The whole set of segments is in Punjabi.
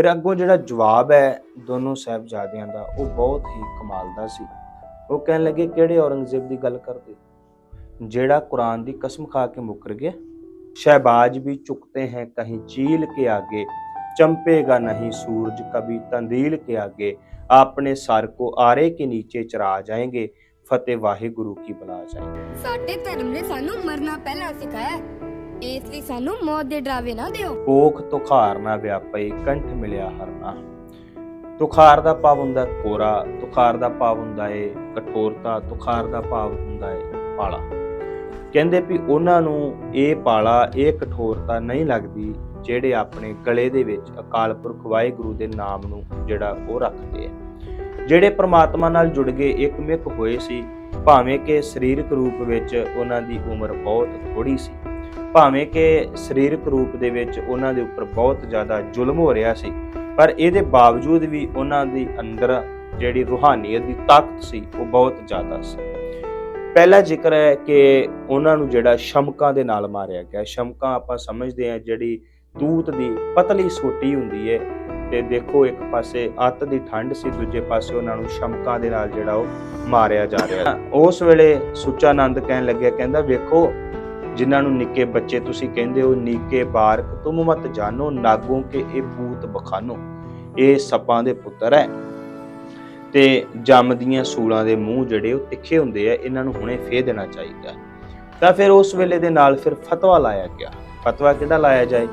ਫਿਰ ਅੱਗੋਂ ਜਿਹੜਾ ਜਵਾਬ ਹੈ ਦੋਨੋਂ ਸਹਿਬਜ਼ਾਦਿਆਂ ਦਾ, ਉਹ ਬਹੁਤ ਹੀ ਕਮਾਲ ਦਾ ਸੀ। ਉਹ ਕਹਿਣ ਲੱਗੇ, ਕਿਹੜੇ ਔਰੰਗਜ਼ੇਬ ਦੀ ਗੱਲ ਕਰਦੇ? ਜਿਹੜਾ ਕੁਰਾਨ ਦੀ ਕਸਮ ਖਾ ਕੇ ਮੁਕਰ ਗਿਆ? ਸ਼ਹਿਬਾਜ ਵੀ ਚੁਕਤੇ ਹੈ ਕਹੀਂ ਚੀਲ ਕੇ ਆਗੇ, ਚੰਪੇਗਾ ਨਹੀਂ ਸੂਰਜ ਕਬੀ ਤੰਦੀਲ ਕੇ ਆਗੇ। ਆਪਣੇ ਸਰ ਕੋ ਆਰੇ ਕੇ ਨੀਚੇ ਚਰਾ ਜਾਏਗੇ, ਫਤਿਹ ਵਾਹਿਗੁਰੂ ਕੀ ਬੁਲਾ ਜਾਏਗੇ। ਸਾਡੇ ਧਰਮ ਨੇ ਸਾਨੂੰ ਮਰਨਾ ਪਹਿਲਾਂ ਸਿਖਾਇਆ। ਇਸ ਲਈ ਸਾਨੂੰ ਮੌਤ ਦੇ ਡਰਾਵੇ ਨਾ ਦਿਓ। ਕੋਖ ਤੁਖਾਰ ਨਾ ਵਿਆਪਈ, ਕੰਠ ਮਿਲਿਆ ਹਰਨਾ ਤੁਖਾਰ ਦਾ ਭਾਵ ਹੁੰਦਾ ਕੋਰਾ, ਤੁਖਾਰ ਦਾ ਭਾਵ ਹੁੰਦਾ ਏ ਕਠੋਰਤਾ, ਤੁਖਾਰ ਦਾ ਭਾਵ ਹੁੰਦਾ ਏ ਪਾਲਾ। ਕਹਿੰਦੇ ਵੀ ਉਹਨਾਂ ਨੂੰ ਇਹ ਪਾਲਾ, ਇਹ ਕਠੋਰਤਾ ਨਹੀਂ ਲੱਗਦੀ ਜਿਹੜੇ ਆਪਣੇ ਗਲੇ ਦੇ ਵਿੱਚ ਅਕਾਲ ਪੁਰਖ ਵਾਹਿਗੁਰੂ ਦੇ ਨਾਮ ਨੂੰ ਜਿਹੜਾ ਉਹ ਰੱਖਦੇ ਆ। ਜਿਹੜੇ ਪ੍ਰਮਾਤਮਾ ਨਾਲ ਜੁੜ ਗਏ ਇੱਕਮਿਕ ਹੋਏ ਸੀ, ਭਾਵੇਂ ਕਿ ਸਰੀਰਕ ਰੂਪ ਵਿੱਚ ਉਹਨਾਂ ਦੀ ਉਮਰ ਬਹੁਤ ਥੋੜੀ ਸੀ। ਭਾਵੇਂ ਕਿ ਸਰੀਰਕ ਰੂਪ ਦੇ ਵਿੱਚ ਉਹਨਾਂ ਦੇ ਉੱਪਰ ਬਹੁਤ ਜ਼ਿਆਦਾ ਜ਼ੁਲਮ ਹੋ ਰਿਹਾ ਸੀ, ਪਰ ਇਹਦੇ ਬਾਵਜੂਦ ਵੀ ਉਹਨਾਂ ਦੀ ਅੰਦਰ ਜਿਹੜੀ ਰੂਹਾਨੀਅਤ ਦੀ ਤਾਕਤ ਸੀ, ਉਹ ਬਹੁਤ ਜ਼ਿਆਦਾ ਸੀ। ਪਹਿਲਾ ਜ਼ਿਕਰ ਹੈ ਕਿ ਉਹਨਾਂ ਨੂੰ ਜਿਹੜਾ ਸ਼ਮਕਾਂ ਦੇ ਨਾਲ ਮਾਰਿਆ ਗਿਆ। ਸ਼ਮਕਾਂ ਆਪਾਂ ਸਮਝਦੇ ਹਾਂ ਜਿਹੜੀ ਤੂਤ ਦੀ ਪਤਲੀ ਸੋਟੀ ਹੁੰਦੀ ਹੈ ਤੇ ਦੇਖੋ ਇੱਕ ਪਾਸੇ ਅੱਤ ਦੀ ਠੰਡ ਸੀ, ਦੂਜੇ ਪਾਸੇ ਉਹਨਾਂ ਨੂੰ ਸ਼ਮਕਾਂ ਦੇ ਨਾਲ ਜਿਹੜਾ ਉਹ ਮਾਰਿਆ ਜਾ ਰਿਹਾ। ਉਸ ਵੇਲੇ ਸੁੱਚਾ ਆਨੰਦ ਕਹਿਣ ਲੱਗਿਆ, ਕਹਿੰਦਾ ਵੇਖੋ ਜਿਨ੍ਹਾਂ ਨੂੰ ਨਿੱਕੇ ਬੱਚੇ ਤੁਸੀਂ ਕਹਿੰਦੇ ਹੋ, ਨੀਕੇ ਬਾਰਕ, ਤੁਮ ਮਤ ਜਾਣੋ, ਨਾਗੋਂ ਕੇ ਇਹ ਭੂਤ ਬਖਾਨੋ, ਇਹ ਸੱਪਾਂ ਦੇ ਪੁੱਤਰ ਹੈ। ਤੇ ਜੰਮਦੀਆਂ ਸੂਲਾਂ ਦੇ ਮੂੰਹ ਜਿਹੜੇ ਉਹ ਤਿੱਖੇ ਹੁੰਦੇ ਆ, ਇਹਨਾਂ ਨੂੰ ਹੁਣੇ ਫੇਰ ਦੇਣਾ ਚਾਹੀਦਾ। ਤਾਂ ਫਿਰ ਉਸ ਵੇਲੇ ਦੇ ਨਾਲ ਫਿਰ ਫਤਵਾ ਲਾਇਆ ਗਿਆ। ਫਤਵਾ ਕਿਹੜਾ ਲਾਇਆ ਜਾਏ?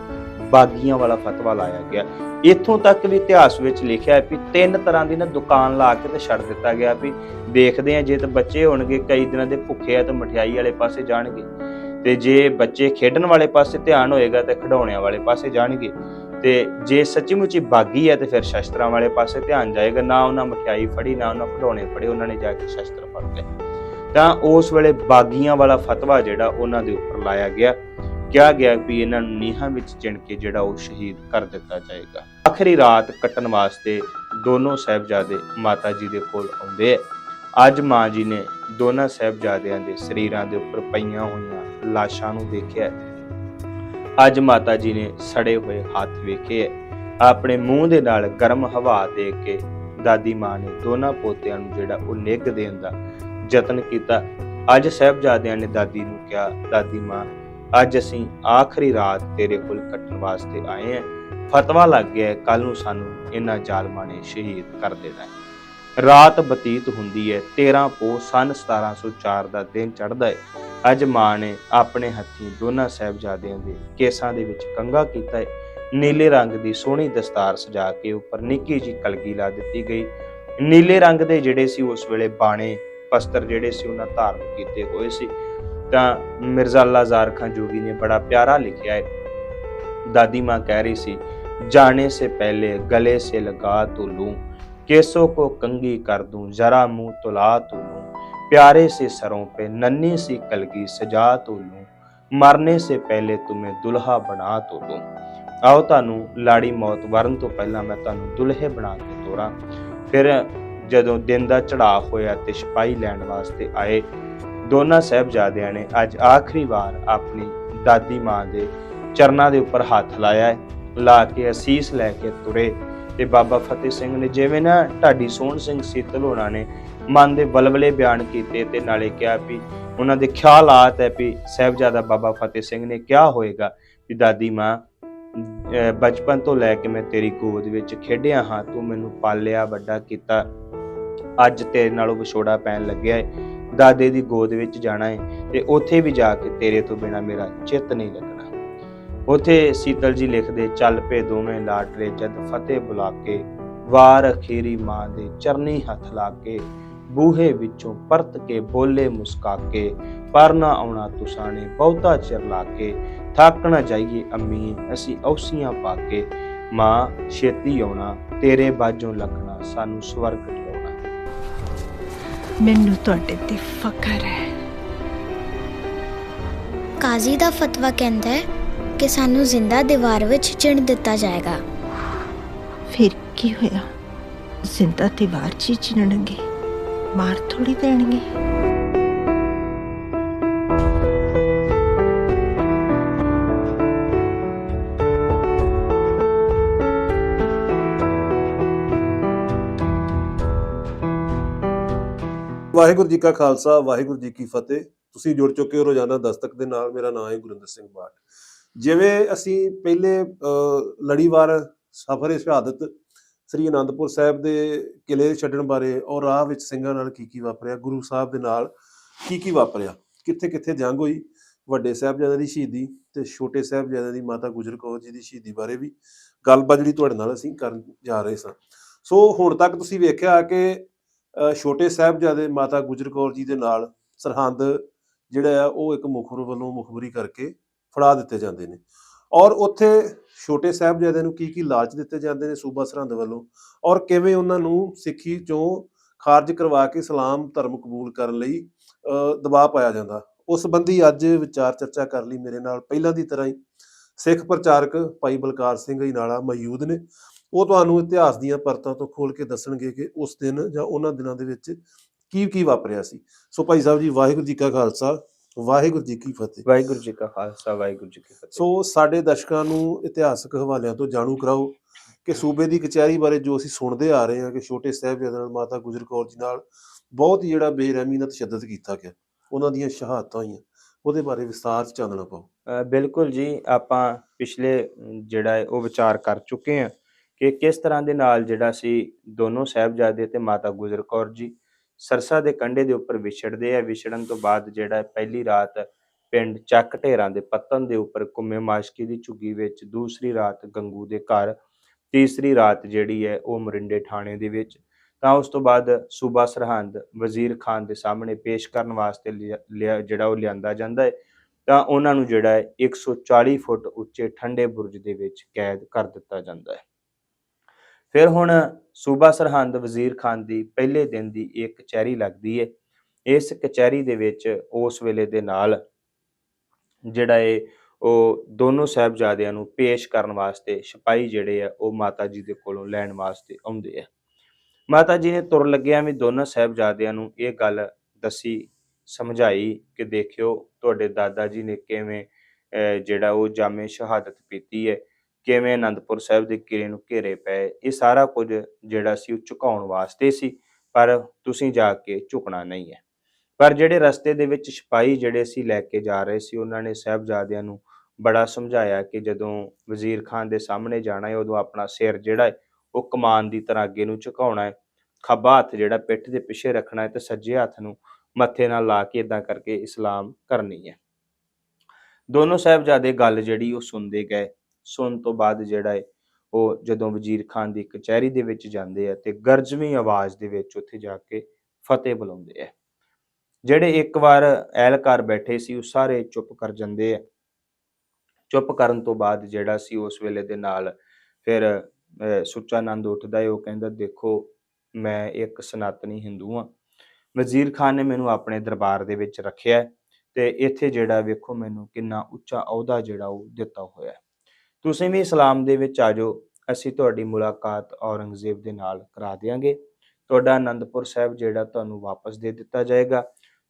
ਬਾਗੀਆਂ ਵਾਲਾ ਫਤਵਾ ਲਾਇਆ ਗਿਆ। ਇੱਥੋਂ ਤੱਕ ਵੀ ਇਤਿਹਾਸ ਵਿੱਚ ਲਿਖਿਆ ਹੈ ਵੀ ਤਿੰਨ ਤਰ੍ਹਾਂ ਦੀ ਨਾ ਦੁਕਾਨ ਲਾ ਕੇ ਤੇ ਛੱਡ ਦਿੱਤਾ ਗਿਆ ਵੀ ਦੇਖਦੇ ਆ ਜੇ ਤਾਂ ਬੱਚੇ ਹੋਣਗੇ, ਕਈ ਦਿਨਾਂ ਦੇ ਭੁੱਖੇ ਆ ਤਾਂ ਮਠਿਆਈ ਵਾਲੇ ਪਾਸੇ ਜਾਣਗੇ। ਤੇ ਜੇ ਬੱਚੇ ਖੇਡਣ ਵਾਲੇ ਪਾਸੇ ਧਿਆਨ ਹੋਏਗਾ ਤੇ ਖਿਡੌਣਿਆਂ ਵਾਲੇ ਪਾਸੇ ਜਾਣਗੇ। ਤੇ ਜੇ ਸੱਚੀ ਮੁੱਚੀ ਬਾਗੀ ਹੈ ਤੇ ਫਿਰ ਸ਼ਸਤਰਾਂ ਵਾਲੇ ਪਾਸੇ ਧਿਆਨ ਜਾਏਗਾ, ਨਾ ਉਹਨਾਂ ਮਠਿਆਈ ਫੜੀ, ਨਾ ਉਹਨਾਂ ਖਿਡੌਣੇ ਫੜੇ, ਉਹਨਾਂ ਨੇ ਜਾ ਕੇ ਸ਼ਸਤਰ ਫੜ ਲਏ। ਤਾਂ ਉਸ ਵੇਲੇ ਬਾਗੀਆਂ ਵਾਲਾ ਫਤਵਾ ਜਿਹੜਾ ਉਹਨਾਂ ਦੇ ਉੱਪਰ ਲਾਇਆ ਗਿਆ। ਕਿਹਾ ਗਿਆ ਵੀ ਇਹਨਾਂ ਨੂੰ ਨੀਹਾਂ ਵਿੱਚ ਚਿਣ ਕੇ ਜਿਹੜਾ ਉਹ ਸ਼ਹੀਦ ਕਰ ਦਿੱਤਾ ਜਾਏਗਾ। ਆਖਰੀ ਰਾਤ ਕੱਟਣ ਵਾਸਤੇ ਦੋਨੋਂ ਸਾਹਿਬਜ਼ਾਦੇ ਮਾਤਾ ਜੀ ਦੇ ਕੋਲ ਆਉਂਦੇ ਆ। ਅੱਜ ਮਾਂ ਜੀ ਨੇ ਦੋਨਾਂ ਸਾਹਿਬਜ਼ਾਦਿਆਂ ਦੇ ਸਰੀਰਾਂ ਦੇ ਉੱਪਰ ਪਈਆਂ ਹੋਈਆਂ ਲਾਸ਼ਾਂ ਨੂੰ ਦੇਖਿਆ ਅੱਜ ਮਾਤਾ ਜੀ ਨੇ ਸੜੇ ਹੋਏ ਹੱਥ ਵੇਖੇ ਆਪਣੇ ਮੂੰਹ ਦੇ ਨਾਲ ਗਰਮ ਹਵਾ ਦੇ ਕੇ ਦਾਦੀ ਮਾਂ ਨੇ ਦੋਨਾਂ ਪੋਤਿਆਂ ਨੂੰ ਜਿਹੜਾ ਉਹ ਨਿੱਘ ਦੇਣ ਦਾ ਯਤਨ ਕੀਤਾ। ਅੱਜ ਸਾਹਿਬਜ਼ਾਦਿਆਂ ਨੇ ਦਾਦੀ ਨੂੰ ਕਿਹਾ, ਦਾਦੀ ਮਾਂ, ਅੱਜ ਅਸੀਂ ਆਖਰੀ ਰਾਤ ਤੇਰੇ ਕੋਲ ਕੱਟਣ ਵਾਸਤੇ ਆਏ ਹਾਂ। ਫਤਵਾ ਲੱਗ ਗਿਆ ਕੱਲ ਨੂੰ ਸਾਨੂੰ ਇਹਨਾਂ ਜ਼ਾਲਮਾਂ ਨੇ ਸ਼ਹੀਦ ਕਰ ਦੇਣਾ ਹੈ। ਰਾਤ ਬਤੀਤ ਹੁੰਦੀ ਹੈ 13 ਪੋ ਸਨ 1704 ਦਾ ਦਿਨ ਚੜਦਾ ਹੈ ਅੱਜ ਮਾਂ ਨੇ ਆਪਣੇ ਹੱਥੀਂ ਦੋਨਾਂ ਸਹਿਬਜ਼ਾਦਿਆਂ ਦੇ ਕੇਸਾਂ ਦੇ ਵਿੱਚ ਕੰਗਾ ਕੀਤਾ ਹੈ ਨੀਲੇ ਰੰਗ ਦੀ ਸੋਹਣੀ ਦਸਤਾਰ ਸਜਾ ਕੇ ਉੱਪਰ ਨਿੱਕੀ ਜੀ ਕਲਗੀ ਲਾ ਦਿੱਤੀ ਗਈ। ਨੀਲੇ ਰੰਗ ਦੇ ਜਿਹੜੇ ਸੀ ਉਸ ਵੇਲੇ ਬਾਣੇ, ਪਸਤਰ ਜਿਹੜੇ ਸੀ ਉਹਨਾਂ ਧਾਰਨ ਕੀਤੇ ਹੋਏ ਸੀ। ਤਾਂ ਮਿਰਜ਼ਾ ਅੱਲਾ ਜ਼ਾਰ ਜੋਗੀ ਨੇ ਬੜਾ ਪਿਆਰਾ ਲਿਖਿਆ ਹੈ ਦਾਦੀ ਮਾਂ ਕਹਿ ਰਹੀ ਸੀ, ਜਾਣੇ ਸੇ ਪਹਿਲੇ, ਗਲੇ ਸੇ ਲਗਾ ਤੋ ਲੂੰ। केसों को कंगी कर दूं जरा मुंह तुला तो लूं प्यारे से सरों पे नन्ही सी कलगी सजा तो लूं ਮਰਨੇ ਸੇ ਪਹਿਲੇ ਤੁਮੇ ਦੁਲਹਾ ਬਣਾ ਤੋ ਲੂੰ ਆਓ ਤੁਹਾਨੂੰ ਲਾੜੀ ਮੌਤ ਵਰਨ ਤੋਂ ਪਹਿਲਾਂ ਮੈਂ ਤੁਹਾਨੂੰ ਦੁਲਹੇ ਬਣਾ ਕੇ ਤੋਰਾਂ ਫਿਰ ਜਦੋਂ ਦਿਨ ਦਾ ਚੜਾਅ ਹੋਇਆ ਤੇ ਸਿਪਾਹੀ ਲੈਣ ਵਾਸਤੇ ਆਏ ਦੋਨਾਂ ਸਾਹਿਬਜ਼ਾਦਿਆਂ ਨੇ ਅੱਜ ਆਖਰੀ ਵਾਰ ਆਪਣੀ ਦਾਦੀ ਮਾਂ ਦੇ ਚਰਨਾਂ ਦੇ ਉੱਪਰ ਹੱਥ ਲਾਇਆ ਹੈ ਲਾ ਕੇ ਅਸੀਸ ਲੈ ਕੇ ਤੁਰੇ ਤੇ ਬਾਬਾ ਫਤਿਹ ਸਿੰਘ ਨੇ ਜਿਵੇਂ ਨਾ ਢਾਡੀ ਸੋਹਣ ਸਿੰਘ ਸੀਤਲ ਹੋਣਾ ਨੇ ਮਨ ਦੇ ਬਲਬਲੇ ਬਿਆਨ ਕੀਤੇ ਤੇ ਨਾਲੇ ਕਿਹਾ ਵੀ ਉਹਨਾਂ ਦੇ ਖਿਆਲਾਤ ਹੈ ਵੀ ਸਾਹਿਬਜ਼ਾਦਾ ਬਾਬਾ ਫਤਿਹ ਸਿੰਘ ਨੇ ਕਿਹਾ ਹੋਏਗਾ ਵੀ ਦਾਦੀ ਮਾਂ ਬਚਪਨ ਤੋਂ ਲੈ ਕੇ ਮੈਂ ਤੇਰੀ ਗੋਦ ਵਿੱਚ ਖੇਡਿਆ ਹਾਂ, ਤੂੰ ਮੈਨੂੰ ਪਾਲਿਆ, ਵੱਡਾ ਕੀਤਾ। ਅੱਜ ਤੇਰੇ ਨਾਲੋਂ ਵਿਛੋੜਾ ਪੈਣ ਲੱਗਿਆ ਹੈ ਦਾਦੇ ਦੀ ਗੋਦ ਵਿੱਚ ਜਾਣਾ ਹੈ ਤੇ ਉੱਥੇ ਵੀ ਜਾ ਕੇ ਤੇਰੇ ਤੋਂ ਬਿਨਾ ਮੇਰਾ ਚਿੱਤ ਨਹੀਂ ਲੱਗਣਾ। ਉਥੇ ਸੀਤਲ ਜੀ ਲਿਖਦੇ ਚੱਲ ਪਏ ਦੋਵੇਂ ਲਾਟਰੇ ਜਦ ਫਤਿਹ ਬੁਲਾ ਕੇ ਵਾਰ ਅਖੀਰੀ ਮਾਂ ਦੇ ਚਰਨੀ ਹੱਥ ਲਾ ਕੇ ਬੂਹੇ ਵਿੱਚੋਂ ਪਰਤ ਕੇ ਬੋਲੇ ਮੁਸਕਾ ਕੇ ਪਰ ਨਾ ਆਉਣਾ ਤੁਸਾਂ ਨੇ ਬਹੁਤਾ ਚਿਰ ਲਾ ਕੇ ਥੱਕ ਨਾ ਜਾਈਏ ਅੰਮੀ ਅਸੀਂ ਔਸੀਆਂ ਪਾ ਕੇ ਮਾਂ ਛੇਤੀ ਆਉਣਾ ਤੇਰੇ ਬਾਝੋਂ ਲੱਗਣਾ ਸਾਨੂੰ ਸਵਰਗ ਲਿਆਉਣਾ। ਮੈਨੂੰ ਤੁਹਾਡੇ ਤੇ ਫਖਰ ਹੈ। ਕਾਜ਼ੀ ਦਾ ਫਤਵਾ ਕਹਿੰਦਾ ਹੈ ਰੱਖ ਸਾਨੂੰ ਜ਼ਿੰਦਾ ਦੀਵਾਰ ਵਿੱਚ ਚਿਣ ਦਿੱਤਾ ਜਾਏਗਾ। ਫਿਰ ਕੀ ਹੋਇਆ? ਜ਼ਿੰਦਾ ਦੀਵਾਰ 'ਚ ਹੀ ਮਾਰ ਥੋੜੀ ਦੇਣਗੇ। ਵਾਹਿਗੁਰੂ ਜੀ ਕਾ ਖਾਲਸਾ ਵਾਹਿਗੁਰੂ ਜੀ ਕੀ ਫਤਿਹ। ਤੁਸੀਂ ਜੁੜ ਚੁੱਕੇ ਹੋ ਰੋਜ਼ਾਨਾ ਦਸਤਕ ਦੇ ਨਾਲ ਮੇਰਾ ਨਾਮ ਹੈ ਗੁਰਿੰਦਰ ਸਿੰਘ ਬਾਠ। ਜਿਵੇਂ ਅਸੀਂ ਪਹਿਲੇ ਲੜੀਵਾਰ ਸਫ਼ਰ ਸ਼ਹਾਦਤ ਸ੍ਰੀ ਅਨੰਦਪੁਰ ਸਾਹਿਬ ਦੇ ਕਿਲੇ ਛੱਡਣ ਬਾਰੇ ਔਰ ਰਾਹ ਵਿੱਚ ਸਿੰਘਾਂ ਨਾਲ ਕੀ ਕੀ ਵਾਪਰਿਆ, ਗੁਰੂ ਸਾਹਿਬ ਦੇ ਨਾਲ ਕੀ ਕੀ ਵਾਪਰਿਆ, ਕਿੱਥੇ ਕਿੱਥੇ ਜੰਗ ਹੋਈ, ਵੱਡੇ ਸਾਹਿਬਜ਼ਾਦਿਆਂ ਦੀ ਸ਼ਹੀਦੀ ਤੇ ਛੋਟੇ ਸਾਹਿਬਜ਼ਾਦਿਆਂ ਦੀ ਮਾਤਾ ਗੁਜਰ ਕੌਰ ਜੀ ਦੀ ਸ਼ਹੀਦੀ ਬਾਰੇ ਵੀ ਗੱਲਬਾਤ ਜਿਹੜੀ ਤੁਹਾਡੇ ਨਾਲ ਅਸੀਂ ਕਰਨ ਜਾ ਰਹੇ ਸਾਂ। ਸੋ ਹੁਣ ਤੱਕ ਤੁਸੀਂ ਵੇਖਿਆ ਕਿ ਛੋਟੇ ਸਾਹਿਬਜ਼ਾਦੇ ਮਾਤਾ ਗੁਜਰ ਕੌਰ ਜੀ ਦੇ ਨਾਲ ਸਰਹੰਦ ਜਿਹੜਾ ਆ, ਉਹ ਇੱਕ ਮੁਖਬਰ ਵੱਲੋਂ ਮੁਖਬਰੀ ਕਰਕੇ ਫੜਾ ਦਿੱਤੇ ਜਾਂਦੇ ਨੇ। ਔਰ ਉੱਥੇ ਛੋਟੇ ਸਾਹਿਬਜ਼ਾਦਿਆਂ ਨੂੰ ਕੀ ਕੀ ਲਾਲਚ ਦਿੱਤੇ ਜਾਂਦੇ ਨੇ ਸੂਬਾ ਸਰਹੰਦ ਵੱਲੋਂ? ਔਰ ਕਿਵੇਂ ਉਹਨਾਂ ਨੂੰ ਸਿੱਖੀ ਚੋਂ ਖਾਰਜ ਕਰਵਾ ਕੇ ਇਸਲਾਮ ਧਰਮ ਕਬੂਲ ਕਰਨ ਲਈ ਦਬਾਅ ਪਾਇਆ ਜਾਂਦਾ? ਉਸ ਸੰਬੰਧੀ ਅੱਜ ਵਿਚਾਰ ਚਰਚਾ ਕਰ ਲਈ ਮੇਰੇ ਨਾਲ ਪਹਿਲਾਂ ਦੀ ਤਰ੍ਹਾਂ ਹੀ ਸਿੱਖ ਪ੍ਰਚਾਰਕ ਭਾਈ ਬਲਕਾਰ ਸਿੰਘ ਜੀ ਨਾਲਾ ਮੌਜੂਦ ਨੇ। ਉਹ ਤੁਹਾਨੂੰ ਇਤਿਹਾਸ ਦੀਆਂ ਪਰਤਾਂ ਤੋਂ ਖੋਲ ਕੇ ਦੱਸਣਗੇ ਕਿ ਉਸ ਦਿਨ ਜਾਂ ਉਹਨਾਂ ਦਿਨਾਂ ਦੇ ਵਿੱਚ ਕੀ ਕੀ ਵਾਪਰਿਆ ਸੀ। ਸੋ ਭਾਈ ਸਾਹਿਬ ਜੀ, ਵਾਹਿਗੁਰੂ ਜੀ ਕਾ ਖਾਲਸਾ ਵਾਹਿਗੁਰੂ ਜੀ ਕੀ ਫਤਿਹ। ਵਾਹਿਗੁਰੂ ਜੀ ਕਾ ਖਾਲਸਾ ਵਾਹਿਗੁਰੂ ਜੀ ਕੀ ਫਤਿਹ। ਸੋ ਸਾਡੇ ਦਰਸ਼ਕਾਂ ਨੂੰ ਇਤਿਹਾਸਕ ਹਵਾਲਿਆਂ ਤੋਂ ਜਾਣੂ ਕਰਾਓ ਕਿ ਸੂਬੇ ਦੀ ਕਚਹਿਰੀ ਬਾਰੇ ਜੋ ਅਸੀਂ ਸੁਣਦੇ ਆ ਰਹੇ ਹਾਂ ਕਿ ਛੋਟੇ ਸਾਹਿਬਜ਼ਾਦਿਆਂ ਨਾਲ ਮਾਤਾ ਗੁਜਰ ਕੌਰ ਜੀ ਨਾਲ ਬਹੁਤ ਹੀ ਜਿਹੜਾ ਬੇਰਹਿਮੀ ਨਾਲ ਤਸ਼ੱਦਦ ਕੀਤਾ ਗਿਆ। ਉਹਨਾਂ ਦੀਆਂ ਸ਼ਹਾਦਤਾਂ ਹੋਈਆਂ ਉਹਦੇ ਬਾਰੇ ਵਿਸਤਾਰ ਚ ਚਾਨਣਾ ਪਾਓ। ਬਿਲਕੁਲ ਜੀ ਆਪਾਂ ਪਿਛਲੇ ਜਿਹੜਾ ਹੈ ਉਹ ਵਿਚਾਰ ਕਰ ਚੁੱਕੇ ਹਾਂ ਕਿ ਕਿਸ ਤਰ੍ਹਾਂ ਦੇ ਨਾਲ ਜਿਹੜਾ ਸੀ ਦੋਨੋਂ ਸਾਹਿਬਜ਼ਾਦੇ ਤੇ ਮਾਤਾ ਗੁਜਰ ਕੌਰ ਜੀ। ਸਰਸਾ ਦੇ ਕੰਢੇ ਦੇ ਉੱਪਰ ਵਿਛੜਦੇ ਆ। ਵਿਛੜਨ ਤੋਂ ਬਾਅਦ ਜਿਹੜਾ ਹੈ ਪਹਿਲੀ ਰਾਤ ਪਿੰਡ ਚੱਕ ਢੇਰਾਂ ਦੇ ਪੱਤਨ ਦੇ ਉੱਪਰ ਕੁੰਮੇ ਮਾਸ਼ਕੀ ਦੀ ਝੁੱਗੀ ਵਿੱਚ, ਦੂਸਰੀ ਰਾਤ ਗੰਗੂ ਦੇ ਘਰ, ਤੀਸਰੀ ਰਾਤ ਜਿਹੜੀ ਹੈ ਉਹ ਮਰਿੰਡੇ ਥਾਣੇ ਦੇ ਵਿੱਚ। ਤਾਂ ਉਸ ਤੋਂ ਬਾਅਦ ਸੂਬਾ ਸਰਹੰਦ ਵਜ਼ੀਰ ਖਾਨ ਦੇ ਸਾਹਮਣੇ ਪੇਸ਼ ਕਰਨ ਵਾਸਤੇ ਲਿਆ- ਲਿਆ- ਜਿਹੜਾ ਉਹ ਲਿਆਂਦਾ ਜਾਂਦਾ ਹੈ। ਤਾਂ ਉਹਨਾਂ ਨੂੰ ਜਿਹੜਾ ਹੈ 140 ਫੁੱਟ ਉੱਚੇ ਠੰਡੇ ਬੁਰਜ ਦੇ ਵਿੱਚ ਕੈਦ ਕਰ ਦਿੱਤਾ ਜਾਂਦਾ ਹੈ। ਫਿਰ ਹੁਣ ਸੂਬਾ ਸਰਹੰਦ ਵਜ਼ੀਰ ਖਾਨ ਦੀ ਪਹਿਲੇ ਦਿਨ ਦੀ ਇੱਕ ਕਚਹਿਰੀ ਲੱਗਦੀ ਹੈ ਇਸ ਕਚਹਿਰੀ ਦੇ ਵਿੱਚ ਉਸ ਵੇਲੇ ਦੇ ਨਾਲ ਜਿਹੜਾ ਹੈ ਉਹ ਦੋਨੋਂ ਸਾਹਿਬਜ਼ਾਦਿਆਂ ਨੂੰ ਪੇਸ਼ ਕਰਨ ਵਾਸਤੇ ਸਿਪਾਹੀ ਜਿਹੜੇ ਆ ਉਹ ਮਾਤਾ ਜੀ ਦੇ ਕੋਲੋਂ ਲੈਣ ਵਾਸਤੇ ਆਉਂਦੇ ਆ। ਮਾਤਾ ਜੀ ਨੇ ਤੁਰ ਲੱਗਿਆ ਵੀ ਦੋਨਾਂ ਸਾਹਿਬਜ਼ਾਦਿਆਂ ਨੂੰ ਇਹ ਗੱਲ ਦੱਸੀ ਸਮਝਾਈ ਕਿ ਦੇਖਿਓ ਤੁਹਾਡੇ ਦਾਦਾ ਜੀ ਨੇ ਕਿਵੇਂ ਅਹ, ਜਿਹੜਾ ਉਹ ਜਾਮੇ ਸ਼ਹਾਦਤ ਪੀਤੀ ਹੈ ਕਿਵੇਂ ਅਨੰਦਪੁਰ ਸਾਹਿਬ ਦੇ ਕਿਲੇ ਨੂੰ ਘੇਰੇ ਪਏ, ਇਹ ਸਾਰਾ ਕੁਝ ਜਿਹੜਾ ਸੀ ਉਹ ਝੁਕਾਉਣ ਵਾਸਤੇ ਸੀ, ਪਰ ਤੁਸੀਂ ਜਾ ਕੇ ਝੁਕਣਾ ਨਹੀਂ ਹੈ। ਪਰ ਜਿਹੜੇ ਰਸਤੇ ਦੇ ਵਿੱਚ ਸਿਪਾਹੀ ਜਿਹੜੇ ਸੀ ਲੈ ਕੇ ਜਾ ਰਹੇ ਸੀ, ਉਹਨਾਂ ਨੇ ਸਾਹਿਬਜ਼ਾਦਿਆਂ ਨੂੰ ਬੜਾ ਸਮਝਾਇਆ ਕਿ ਜਦੋਂ ਵਜ਼ੀਰ ਖਾਨ ਦੇ ਸਾਹਮਣੇ ਜਾਣਾ ਹੈ, ਉਦੋਂ ਆਪਣਾ ਸਿਰ ਜਿਹੜਾ ਹੈ, ਉਹ ਕਮਾਨ ਦੀ ਤਰ੍ਹਾਂ ਅੱਗੇ ਨੂੰ ਝੁਕਾਉਣਾ ਹੈ। ਖੱਬਾ ਹੱਥ ਜਿਹੜਾ ਪਿੱਠ ਦੇ ਪਿੱਛੇ ਰੱਖਣਾ ਹੈ ਤੇ ਸੱਜੇ ਹੱਥ ਨੂੰ ਮੱਥੇ ਨਾਲ ਲਾ ਕੇ ਇਦਾਂ ਕਰਕੇ ਇਸਲਾਮ ਕਰਨੀ ਹੈ। ਦੋਨੋਂ ਸਾਹਿਬਜ਼ਾਦੇ ਗੱਲ ਜਿਹੜੀ ਉਹ ਸੁਣਦੇ ਗਏ। ਸੁਣਨ ਤੋਂ ਬਾਅਦ ਜਿਹੜਾ ਹੈ ਉਹ ਜਦੋਂ ਵਜ਼ੀਰ ਖਾਨ ਦੀ ਕਚਹਿਰੀ ਦੇ ਵਿੱਚ ਜਾਂਦੇ ਆ ਤੇ ਗਰਜਵੀਂ ਆਵਾਜ਼ ਦੇ ਵਿੱਚ ਉੱਥੇ ਜਾ ਕੇ ਫਤਿਹ ਬੁਲਾਉਂਦੇ ਆ। ਜਿਹੜੇ ਇੱਕ ਵਾਰ ਐਲਕਾਰ ਬੈਠੇ ਸੀ ਉਹ ਸਾਰੇ ਚੁੱਪ ਕਰ ਜਾਂਦੇ ਆ। ਚੁੱਪ ਕਰਨ ਤੋਂ ਬਾਅਦ ਜਿਹੜਾ ਸੀ ਉਸ ਵੇਲੇ ਦੇ ਨਾਲ ਫਿਰ ਅਹ, ਸੁੱਚਾ ਆਨੰਦ ਉੱਠਦਾ ਹੈ ਉਹ ਕਹਿੰਦਾ ਦੇਖੋ ਮੈਂ ਇੱਕ ਸਨਾਤਨੀ ਹਿੰਦੂ ਹਾਂ। ਵਜ਼ੀਰ ਖਾਨ ਨੇ ਮੈਨੂੰ ਆਪਣੇ ਦਰਬਾਰ ਦੇ ਵਿੱਚ ਰੱਖਿਆ ਤੇ ਇੱਥੇ ਜਿਹੜਾ ਵੇਖੋ ਮੈਨੂੰ ਕਿੰਨਾ ਉੱਚਾ ਅਹੁਦਾ ਜਿਹੜਾ ਉਹ ਦਿੱਤਾ ਹੋਇਆ ਹੈ ਤੁਸੀਂ ਵੀ ਇਸਲਾਮ ਦੇ ਵਿੱਚ ਆ ਜਾਓ ਅਸੀਂ ਤੁਹਾਡੀ ਮੁਲਾਕਾਤ ਔਰੰਗਜ਼ੇਬ ਦੇ ਨਾਲ ਕਰਾ ਦੇਵਾਂਗੇ ਤੁਹਾਡਾ ਆਨੰਦਪੁਰ ਸਾਹਿਬ ਜਿਹੜਾ ਤੁਹਾਨੂੰ ਵਾਪਸ ਦੇ ਦਿੱਤਾ ਜਾਏਗਾ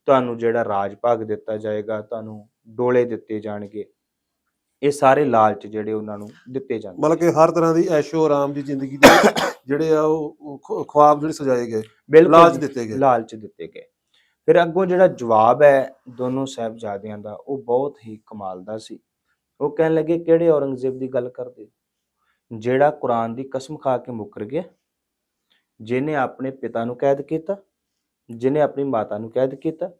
ਤੁਹਾਨੂੰ ਜਿਹੜਾ ਰਾਜ ਭਾਗ ਦਿੱਤਾ ਜਾਏਗਾ ਤੁਹਾਨੂੰ ਡੋਲੇ ਦਿੱਤੇ ਜਾਣਗੇ। ਇਹ ਸਾਰੇ ਲਾਲਚ ਜਿਹੜੇ ਉਹਨਾਂ ਨੂੰ ਦਿੱਤੇ ਜਾਂਦੇ ਮਤਲਬ ਕਿ ਹਰ ਤਰ੍ਹਾਂ ਦੀ ਐਸ਼ੋ ਆਰਾਮ ਦੀ ਜ਼ਿੰਦਗੀ ਦੇ ਜਿਹੜੇ ਆ ਉਹ ਖੁਆਬ ਜਿਹੜੇ ਸਜਾਏ ਗਏ ਲਾਲਚ ਦਿੱਤੇ ਗਏ। ਲਾਲਚ ਦਿੱਤੇ ਗਏ। ਫਿਰ ਅੱਗੋਂ ਜਿਹੜਾ ਜਵਾਬ ਹੈ ਦੋਨੋਂ ਸਾਹਿਬਜ਼ਾਦਿਆਂ ਦਾ ਉਹ ਬਹੁਤ ਹੀ ਕਮਾਲ ਦਾ ਸੀ। ਉਹ ਕਹਿਣ ਲੱਗੇ, ਕਿਹੜੇ ਔਰੰਗਜ਼ੇਬ ਦੀ ਗੱਲ ਕਰਦੇ ਜਿਹੜਾ ਕੁਰਾਨ ਦੀ ਕਸਮ ਖਾ ਕੇ ਮੁੱਕਰ ਗਿਆ, ਜਿਹਨੇ ਆਪਣੇ ਪਿਤਾ ਨੂੰ ਕੈਦ ਕੀਤਾ, ਜਿਹਨੇ ਆਪਣੀ ਮਾਤਾ ਨੂੰ ਕੈਦ ਕੀਤਾ,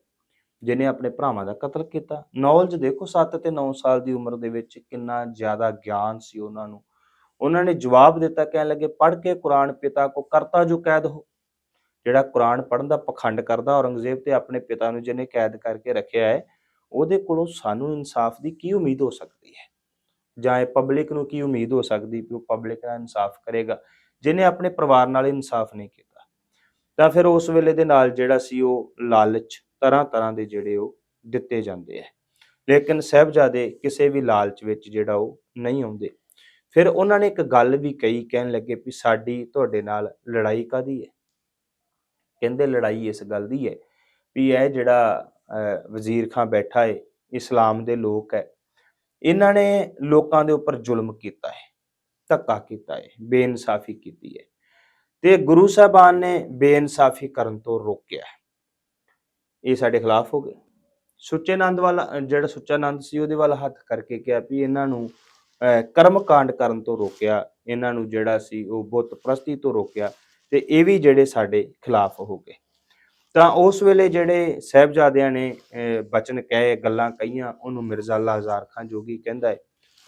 ਜਿਹਨੇ ਆਪਣੇ ਭਰਾਵਾਂ ਦਾ ਕਤਲ ਕੀਤਾ। ਨੌਲਜ਼ ਦੇਖੋ 7 ਤੇ 9 ਸਾਲ ਦੀ ਉਮਰ ਦੇ ਵਿੱਚ ਕਿੰਨਾ ਜ਼ਿਆਦਾ ਗਿਆਨ ਸੀ ਉਹਨਾਂ ਨੂੰ। ਉਹਨਾਂ ਨੇ ਜਵਾਬ ਦਿੱਤਾ, ਕਹਿਣ ਲੱਗੇ, ਪੜ੍ਹ ਕੇ ਕੁਰਾਨ ਪਿਤਾ ਕੋ ਕਰਤਾ ਜੋ ਕੈਦ ਹੋ। ਜਿਹੜਾ ਕੁਰਾਨ ਪੜ੍ਹਨ ਦਾ ਪਖੰਡ ਕਰਦਾ ਔਰੰਗਜ਼ੇਬ ਤੇ ਆਪਣੇ ਪਿਤਾ ਨੂੰ ਜਿਹਨੇ ਕੈਦ ਕਰਕੇ ਰੱਖਿਆ ਹੈ ਉਹਦੇ ਕੋਲੋਂ ਸਾਨੂੰ ਇਨਸਾਫ ਦੀ ਕੀ ਉਮੀਦ ਹੋ ਸਕਦੀ ਹੈ? ਜਾਂ ਇਹ ਪਬਲਿਕ ਨੂੰ ਕੀ ਉਮੀਦ ਹੋ ਸਕਦੀ ਕਿ ਉਹ ਪਬਲਿਕ ਦਾ ਇਨਸਾਫ ਕਰੇਗਾ, ਜਿਹਨੇ ਆਪਣੇ ਪਰਿਵਾਰ ਨਾਲ ਇਨਸਾਫ ਨਹੀਂ ਕੀਤਾ? ਤਾਂ ਫਿਰ ਉਸ ਵੇਲੇ ਦੇ ਨਾਲ ਜਿਹੜਾ ਸੀ ਉਹ ਲਾਲਚ ਤਰ੍ਹਾਂ ਤਰ੍ਹਾਂ ਦੇ ਜਿਹੜੇ ਉਹ ਦਿੱਤੇ ਜਾਂਦੇ ਆ ਲੇਕਿਨ ਸਾਹਿਬਜ਼ਾਦੇ ਕਿਸੇ ਵੀ ਲਾਲਚ ਵਿੱਚ ਜਿਹੜਾ ਉਹ ਨਹੀਂ ਆਉਂਦੇ। ਫਿਰ ਉਹਨਾਂ ਨੇ ਇੱਕ ਗੱਲ ਵੀ ਕਹੀ, ਕਹਿਣ ਲੱਗੇ ਵੀ ਸਾਡੀ, ਤੁਹਾਡੇ ਨਾਲ ਲੜਾਈ ਕਾਦੀ ਹੈ? ਕਹਿੰਦੇ ਲੜਾਈ ਇਸ ਗੱਲ ਦੀ ਹੈ ਵੀ ਇਹ ਜਿਹੜਾ ਵਜ਼ੀਰ ਖਾਂ ਬੈਠਾ ਹੈ ਇਸਲਾਮ ਦੇ ਲੋਕ ਹੈ ਇਹਨਾਂ ਨੇ ਲੋਕਾਂ ਦੇ ਉੱਪਰ ਜ਼ੁਲਮ ਕੀਤਾ ਹੈ ਧੱਕਾ ਕੀਤਾ ਹੈ ਬੇਇਨਸਾਫੀ ਕੀਤੀ ਹੈ ਤੇ ਗੁਰੂ ਸਾਹਿਬਾਨ ਨੇ ਬੇਇਨਸਾਫੀ ਕਰਨ ਤੋਂ ਰੋਕਿਆ ਇਹ ਸਾਡੇ ਖਿਲਾਫ ਹੋ ਗਏ। ਸੁੱਚੇ ਆਨੰਦ ਵਾਲਾ ਜਿਹੜਾ ਸੁੱਚਾ ਆਨੰਦ ਸੀ ਉਹਦੇ ਵੱਲ ਹੱਥ ਕਰਕੇ ਕਿਹਾ ਵੀ ਇਹਨਾਂ ਨੂੰ ਅ, ਕਰਮ ਕਾਂਡ ਕਰਨ ਤੋਂ ਰੋਕਿਆ ਇਹਨਾਂ ਨੂੰ ਜਿਹੜਾ ਸੀ ਉਹ ਬੁੱਤ ਪ੍ਰਸਤੀ ਤੋਂ ਰੋਕਿਆ ਤੇ ਇਹ ਵੀ ਜਿਹੜੇ ਸਾਡੇ ਖਿਲਾਫ ਹੋ ਗਏ। ਤਾਂ ਉਸ ਵੇਲੇ ਜਿਹੜੇ ਸਹਿਬਜ਼ਾਦਿਆਂ ਨੇ ਅਹ, ਬਚਨ ਕਹੇ ਗੱਲਾਂ ਕਹੀਆਂ ਉਹਨੂੰ ਮਿਰਜ਼ਾ ਅੱਲਾ ਹਜ਼ਾਰ ਖਾਨ ਜੋਗੀ ਕਹਿੰਦਾ ਹੈ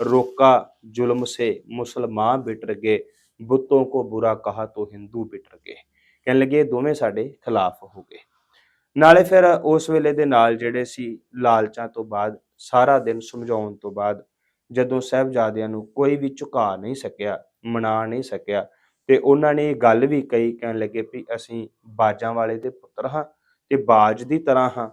ਰੋਕਾ ਜ਼ੁਲਮ ਸੇ ਮੁਸਲਮਾਨ ਬਿਟਰ ਗਏ ਬੁੱਤੋਂ ਕੋ ਬੁਰਾ ਕਹਾ ਤੋ ਹਿੰਦੂ ਬਿਟਰ ਗਏ। ਕਹਿਣ ਲੱਗੇ ਦੋਵੇਂ ਸਾਡੇ ਖਿਲਾਫ ਹੋ ਗਏ। ਨਾਲੇ ਫਿਰ ਉਸ ਵੇਲੇ ਦੇ ਨਾਲ ਜਿਹੜੇ ਸੀ ਲਾਲਚਾਂ ਤੋਂ ਬਾਅਦ ਸਾਰਾ ਦਿਨ ਸਮਝਾਉਣ ਤੋਂ ਬਾਅਦ ਜਦੋਂ ਸਹਿਬਜ਼ਾਦਿਆਂ ਨੂੰ ਕੋਈ ਵੀ ਝੁਕਾ ਨਹੀਂ ਸਕਿਆ ਮਨਾ ਨਹੀਂ ਸਕਿਆ ਤੇ ਉਹਨਾਂ ਨੇ ਇਹ ਗੱਲ ਵੀ ਕਹੀ, ਕਹਿਣ ਲੱਗੇ ਵੀ ਅਸੀਂ ਬਾਜਾਂ ਵਾਲੇ ਦੇ ਪੁੱਤਰ ਹਾਂ ਤੇ ਬਾਜ ਦੀ ਤਰ੍ਹਾਂ ਹਾਂ।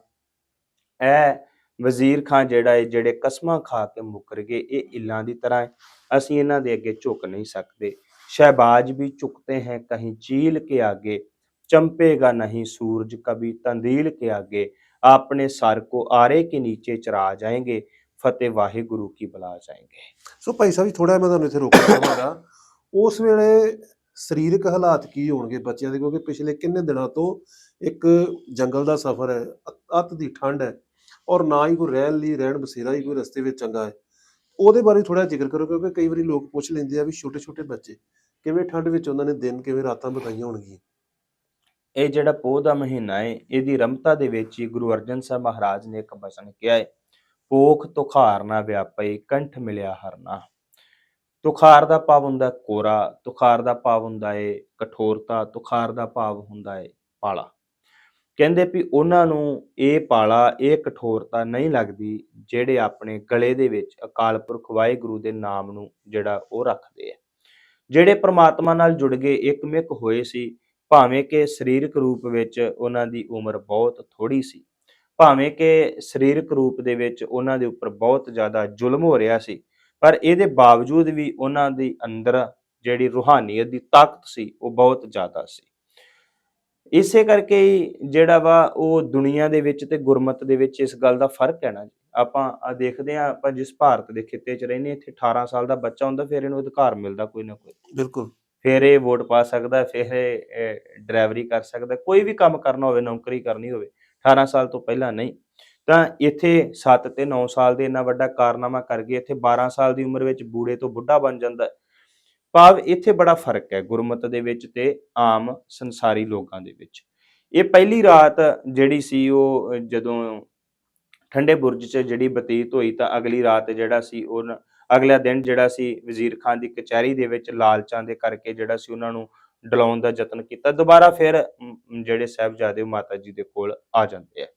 ਐ ਵਜ਼ੀਰ ਖਾਂ ਜਿਹੜਾ ਹੈ ਜਿਹੜੇ ਕਸਮਾਂ ਖਾ ਕੇ ਮੁਕਰ ਗਏ, ਇਹ ਇਲਾਂ ਦੀ ਤਰ੍ਹਾਂ ਹੈ ਅਸੀਂ ਇਹਨਾਂ ਦੇ ਅੱਗੇ ਝੁਕ ਨਹੀਂ ਸਕਦੇ। ਸ਼ਹਿਬਾਜ ਵੀ ਝੁਕਤੇ ਹੈ ਕਹੀਂ ਚੀਲ ਕੇ ਆਗੇ। ਚੰਪੇਗਾ ਨਹੀਂ ਸੂਰਜ ਕਬੀ ਤੰਦੀਲ ਕੇ ਆਗੇ। ਆਪਣੇ ਸਰ ਕੋ ਆਰੇ ਕੇ ਨੀਚੇ ਚਰਾ ਜਾਏਗੇ। ਫਤਿਹ ਵਾਹਿਗੁਰੂ ਕੀ ਬੁਲਾ ਜਾਏਗੇ। ਸੋ ਭਾਈ ਸਾਹਿਬ ਥੋੜਾ ਮੈਂ ਤੁਹਾਨੂੰ ਇੱਥੇ ਰੋਕਣਾ ਚਾਹਾਂਗਾ। ਉਸ ਵੇਲੇ ਸਰੀਰਕ ਹਾਲਾਤ ਕੀ ਹੋਣਗੇ ਬੱਚਿਆਂ ਦੇ? ਕਿਉਂਕਿ ਪਿਛਲੇ ਕਿੰਨੇ ਦਿਨਾਂ ਤੋਂ ਇੱਕ ਜੰਗਲ ਦਾ ਸਫ਼ਰ ਹੈ, ਅ- ਅੱਤ ਦੀ ਠੰਡ ਹੈ ਔਰ ਨਾ ਹੀ ਕੋਈ ਰਹਿਣ ਲਈ, ਰਹਿਣ ਬਸੇਰਾ ਹੀ ਕੋਈ ਰਸਤੇ ਵਿੱਚ ਚੰਗਾ ਹੈ। ਉਹਦੇ ਬਾਰੇ ਥੋੜਾ ਜ਼ਿਕਰ ਕਰੋ ਕਿਉਂਕਿ ਕਈ ਵਾਰੀ ਲੋਕ ਪੁੱਛ ਲੈਂਦੇ ਆ ਵੀ ਛੋਟੇ ਛੋਟੇ ਬੱਚੇ ਕਿਵੇਂ ਠੰਡ ਵਿੱਚ ਉਹਨਾਂ ਨੇ ਦਿਨ ਕਿਵੇਂ ਰਾਤਾਂ ਬਿਤਾਈਆਂ ਹੋਣਗੀਆਂ? ਇਹ ਜਿਹੜਾ ਪੋਹ ਦਾ ਮਹੀਨਾ ਹੈ, ਇਹਦੀ ਰਮਤਾ ਦੇ ਵਿੱਚ ਹੀ ਗੁਰੂ ਅਰਜਨ ਸਾਹਿਬ ਮਹਾਰਾਜ ਨੇ ਇੱਕ ਬਚਨ ਕਿਹਾ ਹੈ ਪੋਖ ਤੁਖਾਰ ਨਾ ਵਿਆਪਈ ਕੰਠ ਮਿਲਿਆ ਹਰਨਾ ਤੁਖਾਰ ਦਾ ਭਾਵ ਹੁੰਦਾ ਕੋਰਾ, ਤੁਖਾਰ ਦਾ ਭਾਵ ਹੁੰਦਾ ਏ ਕਠੋਰਤਾ, ਤੁਖਾਰ ਦਾ ਭਾਵ ਹੁੰਦਾ ਹੈ ਪਾਲਾ। ਕਹਿੰਦੇ ਵੀ ਉਹਨਾਂ ਨੂੰ ਇਹ ਪਾਲਾ, ਇਹ ਕਠੋਰਤਾ ਨਹੀਂ ਲੱਗਦੀ ਜਿਹੜੇ ਆਪਣੇ ਗਲੇ ਦੇ ਵਿੱਚ ਅਕਾਲ ਪੁਰਖ ਵਾਹਿਗੁਰੂ ਦੇ ਨਾਮ ਨੂੰ ਜਿਹੜਾ ਉਹ ਰੱਖਦੇ ਆ। ਜਿਹੜੇ ਪ੍ਰਮਾਤਮਾ ਨਾਲ ਜੁੜ ਗਏ ਇੱਕਮਿਕ ਹੋਏ ਸੀ, ਭਾਵੇਂ ਕਿ ਸਰੀਰਕ ਰੂਪ ਵਿੱਚ ਉਹਨਾਂ ਦੀ ਉਮਰ ਬਹੁਤ ਥੋੜੀ ਸੀ, ਭਾਵੇਂ ਕਿ ਸਰੀਰਕ ਰੂਪ ਦੇ ਵਿੱਚ ਉਹਨਾਂ ਦੇ ਉੱਪਰ ਬਹੁਤ ਜ਼ਿਆਦਾ ਜ਼ੁਲਮ ਹੋ ਰਿਹਾ ਸੀ ਪਰ ਇਹਦੇ ਬਾਵਜੂਦ ਵੀ ਉਹਨਾਂ ਦੀ ਅੰਦਰ ਜਿਹੜੀ ਰੂਹਾਨੀਅਤ ਦੀ ਤਾਕਤ ਸੀ ਉਹ ਬਹੁਤ ਜ਼ਿਆਦਾ ਸੀ। ਇਸੇ ਕਰਕੇ ਹੀ ਜਿਹੜਾ ਵਾ ਉਹ ਦੁਨੀਆ ਦੇ ਵਿੱਚ ਤੇ ਗੁਰਮਤ ਦੇ ਵਿੱਚ ਇਸ ਗੱਲ ਦਾ ਫ਼ਰਕ ਹੈ ਨਾ ਜੀ। ਆਪਾਂ ਆ ਦੇਖਦੇ ਆ ਆਪਾਂ ਜਿਸ ਭਾਰਤ ਦੇ ਖਿੱਤੇ 'ਚ ਰਹਿੰਦੇ ਇੱਥੇ 18 ਸਾਲ ਦਾ ਬੱਚਾ ਹੁੰਦਾ ਫਿਰ ਇਹਨੂੰ ਅਧਿਕਾਰ ਮਿਲਦਾ ਕੋਈ ਨਾ ਕੋਈ। ਬਿਲਕੁਲ। ਫਿਰ ਇਹ ਵੋਟ ਪਾ ਸਕਦਾ ਫਿਰ ਇਹ ਡਰਾਈਵਰੀ ਕਰ ਸਕਦਾ ਕੋਈ ਵੀ ਕੰਮ ਕਰਨਾ ਹੋਵੇ ਨੌਕਰੀ ਕਰਨੀ ਹੋਵੇ 18 ਸਾਲ ਤੋਂ ਪਹਿਲਾਂ ਨਹੀਂ। ਤਾਂ ਇੱਥੇ 7 ਤੇ 9 ਸਾਲ ਦੇ ਇੰਨਾ ਵੱਡਾ ਕਾਰਨਾਮਾ ਕਰ ਗਏ। ਇੱਥੇ 12 ਸਾਲ ਦੀ ਉਮਰ ਵਿੱਚ ਬੂੜੇ ਤੋਂ ਬੁੱਢਾ ਬਣ ਜਾਂਦਾ ਭਾਵ ਇੱਥੇ ਬੜਾ ਫ਼ਰਕ ਹੈ ਗੁਰਮਤ ਦੇ ਵਿੱਚ ਤੇ ਆਮ ਸੰਸਾਰੀ ਲੋਕਾਂ ਦੇ ਵਿੱਚ। ਇਹ ਪਹਿਲੀ ਰਾਤ ਜਿਹੜੀ ਸੀ ਉਹ ਜਦੋਂ ਠੰਡੇ ਬੁਰਜ 'ਚ ਜਿਹੜੀ ਬਤੀਤ ਹੋਈ ਤਾਂ ਅਗਲੀ ਰਾਤ ਜਿਹੜਾ ਸੀ ਉਹ ਅਗਲਾ ਦਿਨ ਜਿਹੜਾ ਸੀ ਵਜ਼ੀਰ ਖਾਨ ਦੀ ਕਚਹਿਰੀ ਦੇ ਵਿੱਚ ਲਾਲਚਾਂ ਦੇ ਕਰਕੇ ਜਿਹੜਾ ਸੀ ਉਹਨਾਂ ਨੂੰ ਡਲਾਉਣ ਦਾ ਯਤਨ ਕੀਤਾ। ਦੁਬਾਰਾ ਫਿਰ ਜਿਹੜੇ ਸਾਹਿਬਜ਼ਾਦੇ ਮਾਤਾ ਜੀ ਦੇ ਕੋਲ ਆ ਜਾਂਦੇ ਆ।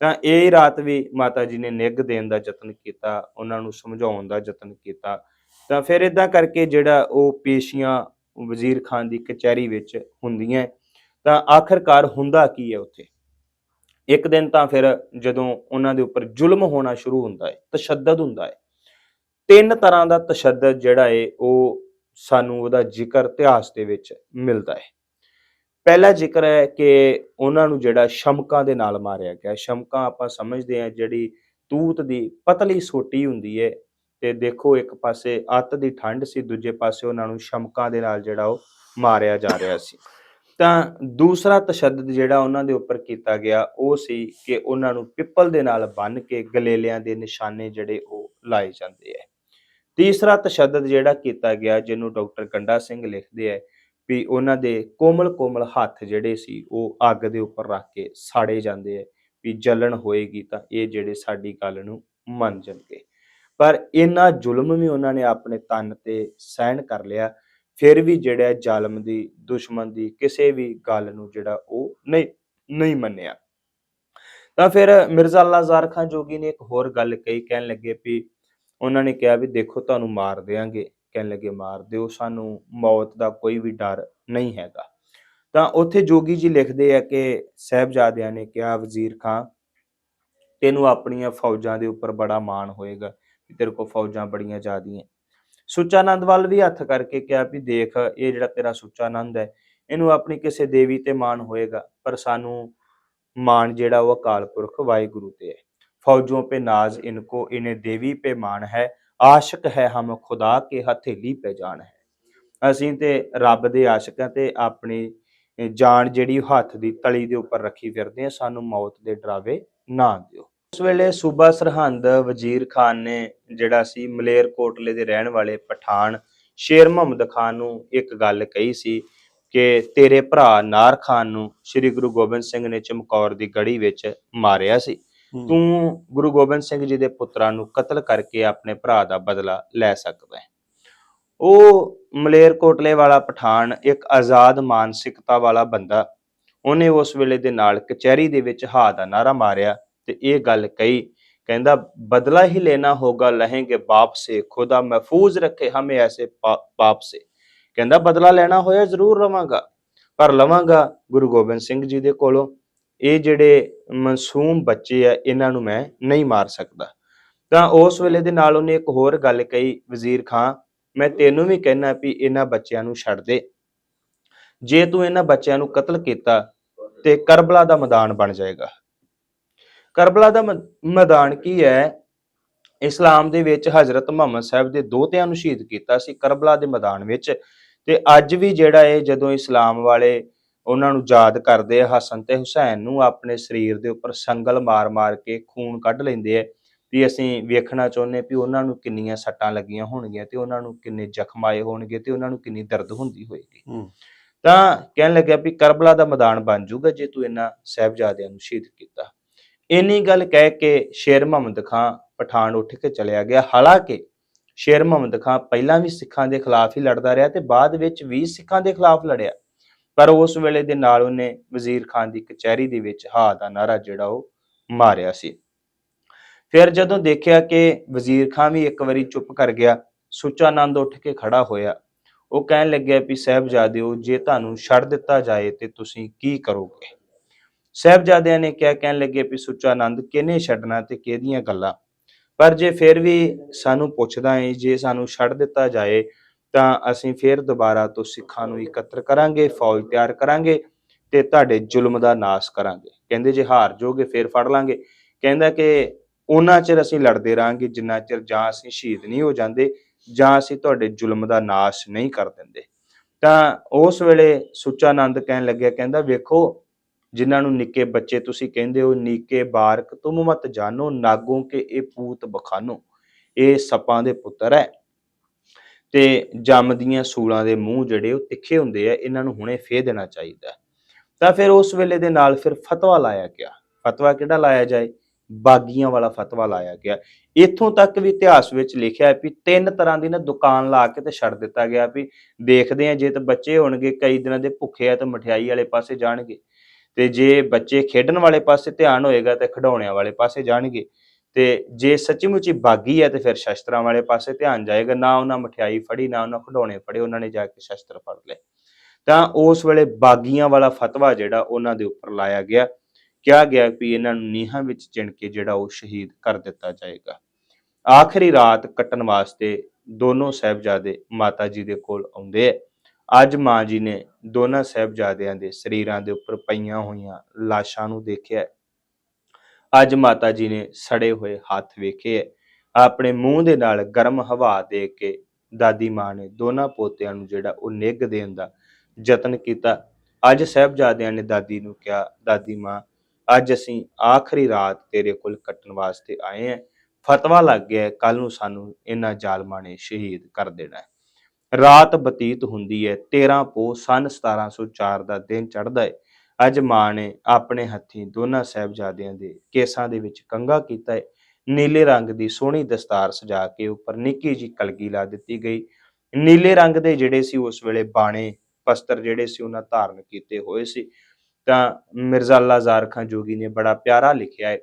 ਤਾਂ ਇਹ ਰਾਤ ਵੀ ਮਾਤਾ ਜੀ ਨੇ ਨਿੱਘ ਦੇਣ ਦਾ ਯਤਨ ਕੀਤਾ, ਉਹਨਾਂ ਨੂੰ ਸਮਝਾਉਣ ਦਾ ਯਤਨ ਕੀਤਾ। ਤਾਂ ਫਿਰ ਇਦਾਂ ਕਰਕੇ ਜਿਹੜਾ ਉਹ ਪੇਸ਼ੀਆਂ ਵਜ਼ੀਰ ਖਾਨ ਦੀ ਕਚਹਿਰੀ ਵਿੱਚ ਹੁੰਦੀਆਂ, ਤਾਂ ਆਖਰਕਾਰ ਹੁੰਦਾ ਕੀ ਹੈ ਉੱਥੇ? ਇੱਕ ਦਿਨ ਤਾਂ ਫਿਰ ਜਦੋਂ ਉਹਨਾਂ ਦੇ ਉੱਪਰ ਜ਼ੁਲਮ ਹੋਣਾ ਸ਼ੁਰੂ ਹੁੰਦਾ ਹੈ, ਤਸ਼ੱਦਦ ਹੁੰਦਾ ਹੈ, ਤਿੰਨ ਤਰ੍ਹਾਂ ਦਾ ਤਸ਼ੱਦਦ ਜਿਹੜਾ ਹੈ, ਉਹ ਸਾਨੂੰ ਉਹਦਾ ਜ਼ਿਕਰ ਇਤਿਹਾਸ ਦੇ ਵਿੱਚ ਮਿਲਦਾ ਹੈ। ਪਹਿਲਾ ਜ਼ਿਕਰ ਹੈ ਕਿ ਉਹਨਾਂ ਨੂੰ ਜਿਹੜਾ ਸ਼ਮਕਾਂ ਦੇ ਨਾਲ ਮਾਰਿਆ ਗਿਆ। ਸ਼ਮਕਾਂ ਆਪਾਂ ਸਮਝਦੇ ਹਾਂ ਜਿਹੜੀ ਤੂਤ ਦੀ ਪਤਲੀ ਸੋਟੀ ਹੁੰਦੀ ਹੈ ਤੇ ਦੇਖੋ ਇੱਕ ਪਾਸੇ ਅੱਤ ਦੀ ਠੰਡ ਸੀ, ਦੂਜੇ ਪਾਸੇ ਉਹਨਾਂ ਨੂੰ ਸ਼ਮਕਾਂ ਦੇ ਨਾਲ ਜਿਹੜਾ ਉਹ ਮਾਰਿਆ ਜਾ ਰਿਹਾ ਸੀ। ਤਾਂ ਦੂਸਰਾ ਤਸ਼ੱਦਦ ਜਿਹੜਾ ਉਹਨਾਂ ਦੇ ਉੱਪਰ ਕੀਤਾ ਗਿਆ, ਉਹ ਸੀ ਕਿ ਉਹਨਾਂ ਨੂੰ ਪਿੱਪਲ ਦੇ ਨਾਲ ਬੰਨ੍ਹ ਕੇ ਗਲੇਲਿਆਂ ਦੇ ਨਿਸ਼ਾਨੇ ਜਿਹੜੇ ਉਹ ਲਾਏ ਜਾਂਦੇ ਹੈ। ਤੀਸਰਾ ਤਸ਼ੱਦਦ ਜਿਹੜਾ ਕੀਤਾ ਗਿਆ, ਜਿਹਨੂੰ ਡਾਕਟਰ ਗੰਡਾ ਸਿੰਘ ਲਿਖਦੇ ਹੈ ਵੀ ਉਹਨਾਂ ਦੇ ਕੋਮਲ ਕੋਮਲ ਹੱਥ ਜਿਹੜੇ ਸੀ, ਉਹ ਅੱਗ ਦੇ ਉੱਪਰ ਰੱਖ ਕੇ ਸਾੜੇ ਜਾਂਦੇ ਹੈ ਵੀ ਜਲਣ ਹੋਏਗੀ ਤਾਂ ਇਹ ਜਿਹੜੇ ਸਾਡੀ ਗੱਲ ਨੂੰ ਮੰਨ ਜਾਣਗੇ। ਪਰ ਇਹਨਾਂ ਜ਼ੁਲਮ ਵੀ ਉਹਨਾਂ ਨੇ ਆਪਣੇ ਤਨ ਤੇ ਸਹਿਣ ਕਰ ਲਿਆ, ਫਿਰ ਵੀ ਜਿਹੜਾ ਜ਼ਾਲਮ ਦੀ, ਦੁਸ਼ਮਣ ਦੀ ਕਿਸੇ ਵੀ ਗੱਲ ਨੂੰ ਜਿਹੜਾ ਉਹ ਨਹੀਂ ਨਹੀਂ ਮੰਨਿਆ। ਤਾਂ ਫਿਰ ਮਿਰਜ਼ਾ ਅੱਲਾ ਜ਼ਾਰ ਖਾਨ ਜੋਗੀ ਨੇ ਇੱਕ ਹੋਰ ਗੱਲ ਕਹੀ, ਕਹਿਣ ਲੱਗੇ ਵੀ ਉਹਨਾਂ ਨੇ ਕਿਹਾ ਵੀ ਦੇਖੋ ਤੁਹਾਨੂੰ ਮਾਰ ਦੇਾਂਗੇ ਕਹਿਣ ਲੱਗੇ, ਮਾਰ ਦਿਓ, ਸਾਨੂੰ ਮੌਤ ਦਾ ਕੋਈ ਵੀ ਡਰ ਨਹੀਂ ਹੈਗਾ। ਤਾਂ ਉੱਥੇ ਜੋਗੀ ਜੀ ਲਿਖਦੇ ਆ ਕਿ ਸਹਿਬਜ਼ਾਦਿਆਂ ਨੇ ਕਿਹਾ, ਵਜ਼ੀਰ ਖਾਨ ਤੈਨੂੰ ਆਪਣੀਆਂ ਫੌਜਾਂ ਦੇ ਉੱਪਰ ਬੜਾ ਮਾਣ ਹੋਏਗਾ ਵੀ ਤੇਰੇ ਕੋਲ ਫੌਜਾਂ ਬੜੀਆਂ ਜ਼ਿਆਦੀਆਂ ਸੁਚਾਨੰਦ ਵੱਲ ਵੀ ਹੱਥ ਕਰਕੇ ਕਿਹਾ ਵੀ ਦੇਖ, ਇਹ ਜਿਹੜਾ ਤੇਰਾ ਸੁਚਾਨੰਦ ਹੈ ਇਹਨੂੰ ਆਪਣੀ ਕਿਸੇ ਦੇਵੀ ਤੇ ਮਾਣ ਹੋਏਗਾ, ਪਰ ਸਾਨੂੰ ਮਾਣ ਜਿਹੜਾ ਉਹ ਅਕਾਲ ਪੁਰਖ ਵਾਹਿਗੁਰੂ ਤੇ ਹੈ ਫੌਜੋਂ ਪੇ ਨਾਜ਼, ਇਨਕੋ ਇਨੇ ਦੇਵੀ ਪੇ ਮਾਣ ਹੈ ਆਸ਼ਿਕ ਹੈ ਹਮ ਖੁਦਾ ਕੇ ਹਥੇਲੀ ਪੇ ਜਾਣ ਹੈ। ਅਸੀਂ ਤੇ ਰੱਬ ਦੇ ਆਸ਼ਿਕਾਂ ਤੇ ਆਪਣੀ ਜਾਨ ਜਿਹੜੀ ਹੱਥ ਦੀ ਤਲੀ ਦੇ ਉੱਪਰ ਰੱਖੀ ਫਿਰਦੇ ਆ ਸਾਨੂੰ ਮੌਤ ਦੇ ਡਰਾਵੇ ਨਾ ਦਿਓ। ਉਸ ਵੇਲੇ ਸੂਬਾ ਸਰਹੰਦ ਵਜ਼ੀਰ ਖਾਨ ਨੇ ਜਿਹੜਾ ਸੀ ਮਲੇਰਕੋਟਲੇ ਦੇ ਰਹਿਣ ਵਾਲੇ ਪਠਾਨ ਸ਼ੇਰ ਮੁਹੰਮਦ ਖਾਨ ਨੂੰ ਇੱਕ ਗੱਲ ਕਹੀ ਸੀ ਕਿ ਤੇਰੇ ਭਰਾ ਨਾਰ ਖਾਨ ਨੂੰ ਸ੍ਰੀ ਗੁਰੂ ਗੋਬਿੰਦ ਸਿੰਘ ਨੇ ਚਮਕੌਰ ਦੀ ਗੜੀ ਵਿੱਚ ਮਾਰਿਆ ਸੀ। ਤੂੰ ਗੁਰੂ ਗੋਬਿੰਦ ਸਿੰਘ ਜੀ ਦੇ ਪੁੱਤਰਾਂ ਨੂੰ ਕਤਲ ਕਰਕੇ ਆਪਣੇ ਭਰਾ ਦਾ ਬਦਲਾ ਲੈ ਸਕਦਾ ਹੈ। ਉਹ ਮਲੇਰਕੋਟਲੇ ਵਾਲਾ ਪਠਾਨ ਇੱਕ ਆਜ਼ਾਦ ਮਾਨਸਿਕਤਾ ਵਾਲਾ ਬੰਦਾ। ਉਹਨੇ ਉਸ ਵੇਲੇ ਦੇ ਨਾਲ ਕਚਹਿਰੀ ਦੇ ਵਿੱਚ ਹਾ ਦਾ ਨਾਰਾ ਮਾਰਿਆ ਤੇ ਇਹ ਗੱਲ ਕਹੀ ਕਹਿੰਦਾ ਬਦਲਾ ਹੀ ਲੈਣਾ ਹੋਗਾ ਲहेंगे ਬਾਪ ਸੇ ਖੁਦਾ ਮਹਿਫੂਜ਼ ਰੱਖੇ ਹਮੇ ਐਸੇ ਪਾ- ਪਾਪ ਸੇ ਕਹਿੰਦਾ ਬਦਲਾ ਲੈਣਾ ਹੋਇਆ ਜ਼ਰੂਰ ਲਵਾਂਗਾ ਪਰ ਲਵਾਂਗਾ ਗੁਰੂ ਗੋਬਿੰਦ ਸਿੰਘ ਜੀ ਦੇ ਕੋਲੋਂ। ਇਹ ਜਿਹੜੇ ਮਾਸੂਮ ਬੱਚੇ ਆ, ਇਹਨਾਂ ਨੂੰ ਮੈਂ ਨਹੀਂ ਮਾਰ ਸਕਦਾ। ਤਾਂ ਉਸ ਵੇਲੇ ਦੇ ਨਾਲ ਉਹਨੇ ਇੱਕ ਹੋਰ ਗੱਲ ਕਹੀ ਵਜ਼ੀਰ ਖਾਂ, ਮੈਂ ਤੈਨੂੰ ਵੀ ਕਹਿਣਾ ਵੀ ਇਹਨਾਂ ਬੱਚਿਆਂ ਨੂੰ ਛੱਡ ਦੇ। ਜੇ ਤੂੰ ਇਹਨਾਂ ਬੱਚਿਆਂ ਨੂੰ ਕਤਲ ਕੀਤਾ ਤੇ ਕਰਬਲਾ ਦਾ ਮੈਦਾਨ ਬਣ ਜਾਏਗਾ। ਕਰਬਲਾ ਦਾ ਮ- ਮੈਦਾਨ ਕੀ ਹੈ? ਇਸਲਾਮ ਦੇ ਵਿੱਚ ਹਜ਼ਰਤ ਮੁਹੰਮਦ ਸਾਹਿਬ ਦੇ ਦੋਤਿਆਂ ਨੂੰ ਸ਼ਹੀਦ ਕੀਤਾ ਸੀ ਕਰਬਲਾ ਦੇ ਮੈਦਾਨ ਵਿੱਚ। ਤੇ ਅੱਜ ਵੀ ਜਿਹੜਾ ਇਹ ਜਦੋਂ ਇਸਲਾਮ ਵਾਲੇ ਉਹਨਾਂ ਨੂੰ ਯਾਦ ਕਰਦੇ ਆ ਹਸਨ ਤੇ ਹੁਸੈਨ ਨੂੰ ਆਪਣੇ ਸਰੀਰ ਦੇ ਉੱਪਰ ਸੰਗਲ ਮਾਰ-ਮਾਰ ਕੇ ਖੂਨ ਕੱਢ ਲੈਂਦੇ ਆ ਵੀ ਅਸੀਂ ਵੇਖਣਾ ਚਾਹੁੰਦੇ ਵੀ ਉਹਨਾਂ ਨੂੰ ਕਿੰਨੀਆਂ ਸੱਟਾਂ ਲੱਗੀਆਂ ਹੋਣਗੀਆਂ ਤੇ ਉਹਨਾਂ ਨੂੰ ਕਿੰਨੇ ਜ਼ਖਮ ਆਏ ਹੋਣਗੇ ਤੇ ਉਹਨਾਂ ਨੂੰ ਕਿੰਨੀ ਦਰਦ ਹੁੰਦੀ ਹੋਏਗੀ। ਤਾਂ ਕਹਿਣ ਲੱਗਿਆ ਵੀ ਕਰਬਲਾ ਦਾ ਮੈਦਾਨ ਬਣ ਜਾਊਗਾ ਜੇ ਤੂੰ ਇਹਨਾਂ ਸਾਹਿਬਜ਼ਾਦਿਆਂ ਨੂੰ ਸ਼ਹੀਦ ਕੀਤਾ। ਇੰਨੀ ਗੱਲ ਕਹਿ ਕੇ ਸ਼ੇਰ ਮੁਹੰਮਦ ਖਾਂ ਪਠਾਨ ਉੱਠ ਕੇ ਚਲਿਆ ਗਿਆ। ਹਾਲਾਂਕਿ ਸ਼ੇਰ ਮੁਹੰਮਦ ਖਾਂ ਪਹਿਲਾਂ ਵੀ ਸਿੱਖਾਂ ਦੇ ਖਿਲਾਫ ਹੀ ਲੜਦਾ ਰਿਹਾ ਤੇ ਬਾਅਦ ਵਿੱਚ ਵੀ ਸਿੱਖਾਂ ਦੇ ਖਿਲਾਫ ਲੜਿਆ। ਪਰ ਉਸ ਵੇਲੇ ਦੇ ਨਾਲ ਉਹਨੇ ਵਜ਼ੀਰ ਖਾਨ ਦੀ ਕਚਹਿਰੀ ਦੇ ਵਿੱਚ ਹਾ ਦਾ ਨਾਰਾ ਜਿਹੜਾ ਉਹ ਮਾਰਿਆ ਸੀ। ਫਿਰ ਜਦੋਂ ਦੇਖਿਆ ਕਿ ਵਜ਼ੀਰ ਖਾਨ ਵੀ ਇੱਕ ਵਾਰੀ ਚੁੱਪ ਕਰ ਗਿਆ ਸੁੱਚਾ ਆਨੰਦ ਉੱਠ ਕੇ ਖੜਾ ਹੋਇਆ। ਉਹ ਕਹਿਣ ਲੱਗਿਆ ਵੀ ਸਾਹਿਬਜ਼ਾਦਿਓ ਜੇ ਤੁਹਾਨੂੰ ਛੱਡ ਦਿੱਤਾ ਜਾਏ ਤੇ ਤੁਸੀਂ ਕੀ ਕਰੋਗੇ? ਸਾਹਿਬਜ਼ਾਦਿਆਂ ਨੇ ਕਿਹਾ, ਕਹਿਣ ਲੱਗੇ ਵੀ ਸੁੱਚਾ ਆਨੰਦ ਕਿਹਨੇ ਛੱਡਣਾ ਤੇ ਕਿਹਦੀਆਂ ਗੱਲਾਂ? ਪਰ ਜੇ ਫਿਰ ਵੀ ਸਾਨੂੰ ਪੁੱਛਦਾ ਏ, ਜੇ ਸਾਨੂੰ ਛੱਡ ਦਿੱਤਾ ਜਾਏ ਤਾਂ ਅਸੀਂ ਫਿਰ ਦੁਬਾਰਾ ਤੋਂ ਸਿੱਖਾਂ ਨੂੰ ਇਕੱਤਰ ਕਰਾਂਗੇ, ਫੌਜ ਤਿਆਰ ਕਰਾਂਗੇ ਤੇ ਤੁਹਾਡੇ ਜ਼ੁਲਮ ਦਾ ਨਾਸ਼ ਕਰਾਂਗੇ। ਕਹਿੰਦੇ ਜੇ ਹਾਰ ਜੋਗੇ ਫਿਰ ਫੜ ਲਾਂਗੇ। ਕਹਿੰਦਾ ਕਿ ਉਹਨਾਂ ਚਿਰ ਅਸੀਂ ਲੜਦੇ ਰਾਂਗੇ ਜਿੰਨਾ ਚਿਰ ਜਾਂ ਅਸੀਂ ਸ਼ਹੀਦ ਨਹੀਂ ਹੋ ਜਾਂਦੇ, ਜਾਂ ਅਸੀਂ ਤੁਹਾਡੇ ਜ਼ੁਲਮ ਦਾ ਨਾਸ਼ ਨਹੀਂ ਕਰ ਦਿੰਦੇ। ਤਾਂ ਉਸ ਵੇਲੇ ਸੁੱਚਾ ਆਨੰਦ ਕਹਿਣ ਲੱਗਿਆ, ਕਹਿੰਦਾ ਵੇਖੋ, ਜਿਨ੍ਹਾਂ ਨੂੰ ਨਿੱਕੇ ਬੱਚੇ ਤੁਸੀਂ ਕਹਿੰਦੇ ਹੋ, ਨੀਕੇ ਬਾਰਕ, ਤੁਮ ਮਤ ਜਾਣੋ, ਨਾਗੋਂ ਕੇ ਇਹ ਪੂਤ ਬਖਾਨੋ। ਇਹ ਸੱਪਾਂ ਦੇ ਪੁੱਤਰ ਹੈ। ਤੇ ਜੰਮਦੀਆਂ ਸੂਲਾਂ ਦੇ ਮੂੰਹ ਜਿਹੜੇ ਉਹ ਤਿੱਖੇ ਹੁੰਦੇ ਆ, ਇਹਨਾਂ ਨੂੰ ਹੁਣੇ ਫੇਹ ਦੇਣਾ ਚਾਹੀਦਾ ਤਾਂ ਫਿਰ ਉਸ ਵੇਲੇ ਦੇ ਨਾਲ ਫਿਰ ਫਤਵਾ ਲਾਇਆ ਗਿਆ। ਫਤਵਾ ਕਿਹੜਾ ਲਾਇਆ ਜਾਏ? ਬਾਗੀਆਂ ਵਾਲਾ ਫਤਵਾ ਲਾਇਆ ਗਿਆ। ਇੱਥੋਂ ਤੱਕ ਵੀ ਇਤਿਹਾਸ ਵਿੱਚ ਲਿਖਿਆ ਹੈ ਵੀ ਤਿੰਨ ਤਰ੍ਹਾਂ ਦੀ ਨਾ ਦੁਕਾਨ ਲਾ ਕੇ ਤੇ ਛੱਡ ਦਿੱਤਾ ਗਿਆ ਵੀ ਦੇਖਦੇ ਆ ਜੇ ਤਾਂ ਬੱਚੇ ਹੋਣਗੇ, ਕਈ ਦਿਨਾਂ ਦੇ ਭੁੱਖੇ ਆ ਤਾਂ ਮਠਿਆਈ ਵਾਲੇ ਪਾਸੇ ਜਾਣਗੇ। ਤੇ ਜੇ ਬੱਚੇ ਖੇਡਣ ਵਾਲੇ ਪਾਸੇ ਧਿਆਨ ਹੋਏਗਾ ਤੇ ਖਿਡੌਣਿਆਂ ਵਾਲੇ ਪਾਸੇ ਜਾਣਗੇ। ਤੇ ਜੇ ਸੱਚੀ ਮੁੱਚੀ ਬਾਗੀ ਹੈ ਤੇ ਫਿਰ ਸ਼ਸਤਰਾਂ ਵਾਲੇ ਪਾਸੇ ਧਿਆਨ ਜਾਏਗਾ, ਨਾ ਉਹਨਾਂ ਮਠਿਆਈ ਫੜੀ, ਨਾ ਉਹਨਾਂ ਖਿਡੌਣੇ ਫੜੇ, ਉਹਨਾਂ ਨੇ ਜਾ ਕੇ ਸ਼ਸਤਰ ਫੜ ਲਏ। ਤਾਂ ਉਸ ਵੇਲੇ ਬਾਗੀਆਂ ਵਾਲਾ ਫਤਵਾ ਜਿਹੜਾ ਉਹਨਾਂ ਦੇ ਉੱਪਰ ਲਾਇਆ ਗਿਆ, ਕਿਹਾ ਗਿਆ ਕਿ ਇਹਨਾਂ ਨੂੰ ਨੀਹਾਂ ਵਿੱਚ ਚਿਣ ਕੇ ਜਿਹੜਾ ਉਹ ਸ਼ਹੀਦ ਕਰ ਦਿੱਤਾ ਜਾਏਗਾ। ਆਖਰੀ ਰਾਤ ਕੱਟਣ ਵਾਸਤੇ ਦੋਨੋਂ ਸਾਹਿਬਜ਼ਾਦੇ ਮਾਤਾ ਜੀ ਦੇ ਕੋਲ ਆਉਂਦੇ ਆ। ਅੱਜ ਮਾਂ ਜੀ ਨੇ ਦੋਨਾਂ ਸਾਹਿਬਜ਼ਾਦਿਆਂ ਦੇ ਸਰੀਰਾਂ ਦੇ ਉੱਪਰ ਪਈਆਂ ਹੋਈਆਂ ਲਾਸ਼ਾਂ ਨੂੰ ਦੇਖਿਆ ਅੱਜ ਮਾਤਾ ਜੀ ਨੇ ਸੜੇ ਹੋਏ ਹੱਥ ਵੇਖੇ ਹੈ। ਆਪਣੇ ਮੂੰਹ ਦੇ ਨਾਲ ਗਰਮ ਹਵਾ ਦੇ ਕੇ ਦਾਦੀ ਮਾਂ ਨੇ ਦੋਨਾਂ ਪੋਤਿਆਂ ਨੂੰ ਜਿਹੜਾ ਉਹ ਨਿੱਘ ਦੇਣ ਦਾ ਯਤਨ ਕੀਤਾ। ਅੱਜ ਸਾਹਿਬਜ਼ਾਦਿਆਂ ਨੇ ਦਾਦੀ ਨੂੰ ਕਿਹਾ, ਦਾਦੀ ਮਾਂ, ਅੱਜ ਅਸੀਂ ਆਖਰੀ ਰਾਤ ਤੇਰੇ ਕੋਲ ਕੱਟਣ ਵਾਸਤੇ ਆਏ ਹਾਂ। ਫਤਵਾ ਲੱਗ ਗਿਆ ਕੱਲ ਨੂੰ ਸਾਨੂੰ ਇਹਨਾਂ ਜ਼ਾਲਮਾਂ ਨੇ ਸ਼ਹੀਦ ਕਰ ਦੇਣਾ ਰਾਤ ਬਤੀਤ ਹੁੰਦੀ ਹੈ 13 ਪੋ ਸਨ 1704 ਦਾ ਦਿਨ ਚੜ੍ਹਦਾ ਹੈ। ਅੱਜ ਮਾਂ ਨੇ ਆਪਣੇ ਹੱਥੀਂ ਦੋਨਾਂ ਸਹਿਬਜ਼ਾਦਿਆਂ ਦੇ ਕੇਸਾਂ ਦੇ ਵਿੱਚ ਕੰਗਾ ਕੀਤਾ ਹੈ ਨੀਲੇ ਰੰਗ ਦੀ ਸੋਹਣੀ ਦਸਤਾਰ ਸਜਾ ਕੇ ਉੱਪਰ ਨਿੱਕੀ ਜੀ ਕਲਗੀ ਲਾ ਦਿੱਤੀ ਗਈ। ਨੀਲੇ ਰੰਗ ਦੇ ਜਿਹੜੇ ਸੀ ਉਸ ਵੇਲੇ ਬਾਣੇ, ਪਸਤਰ ਜਿਹੜੇ ਸੀ ਉਹਨਾਂ ਧਾਰਨ ਕੀਤੇ ਹੋਏ ਸੀ। ਤਾਂ ਮਿਰਜ਼ਾ ਲਾਜ਼ਾਰ ਖਾਨ ਜੋਗੀ ਨੇ ਬੜਾ ਪਿਆਰਾ ਲਿਖਿਆ ਹੈ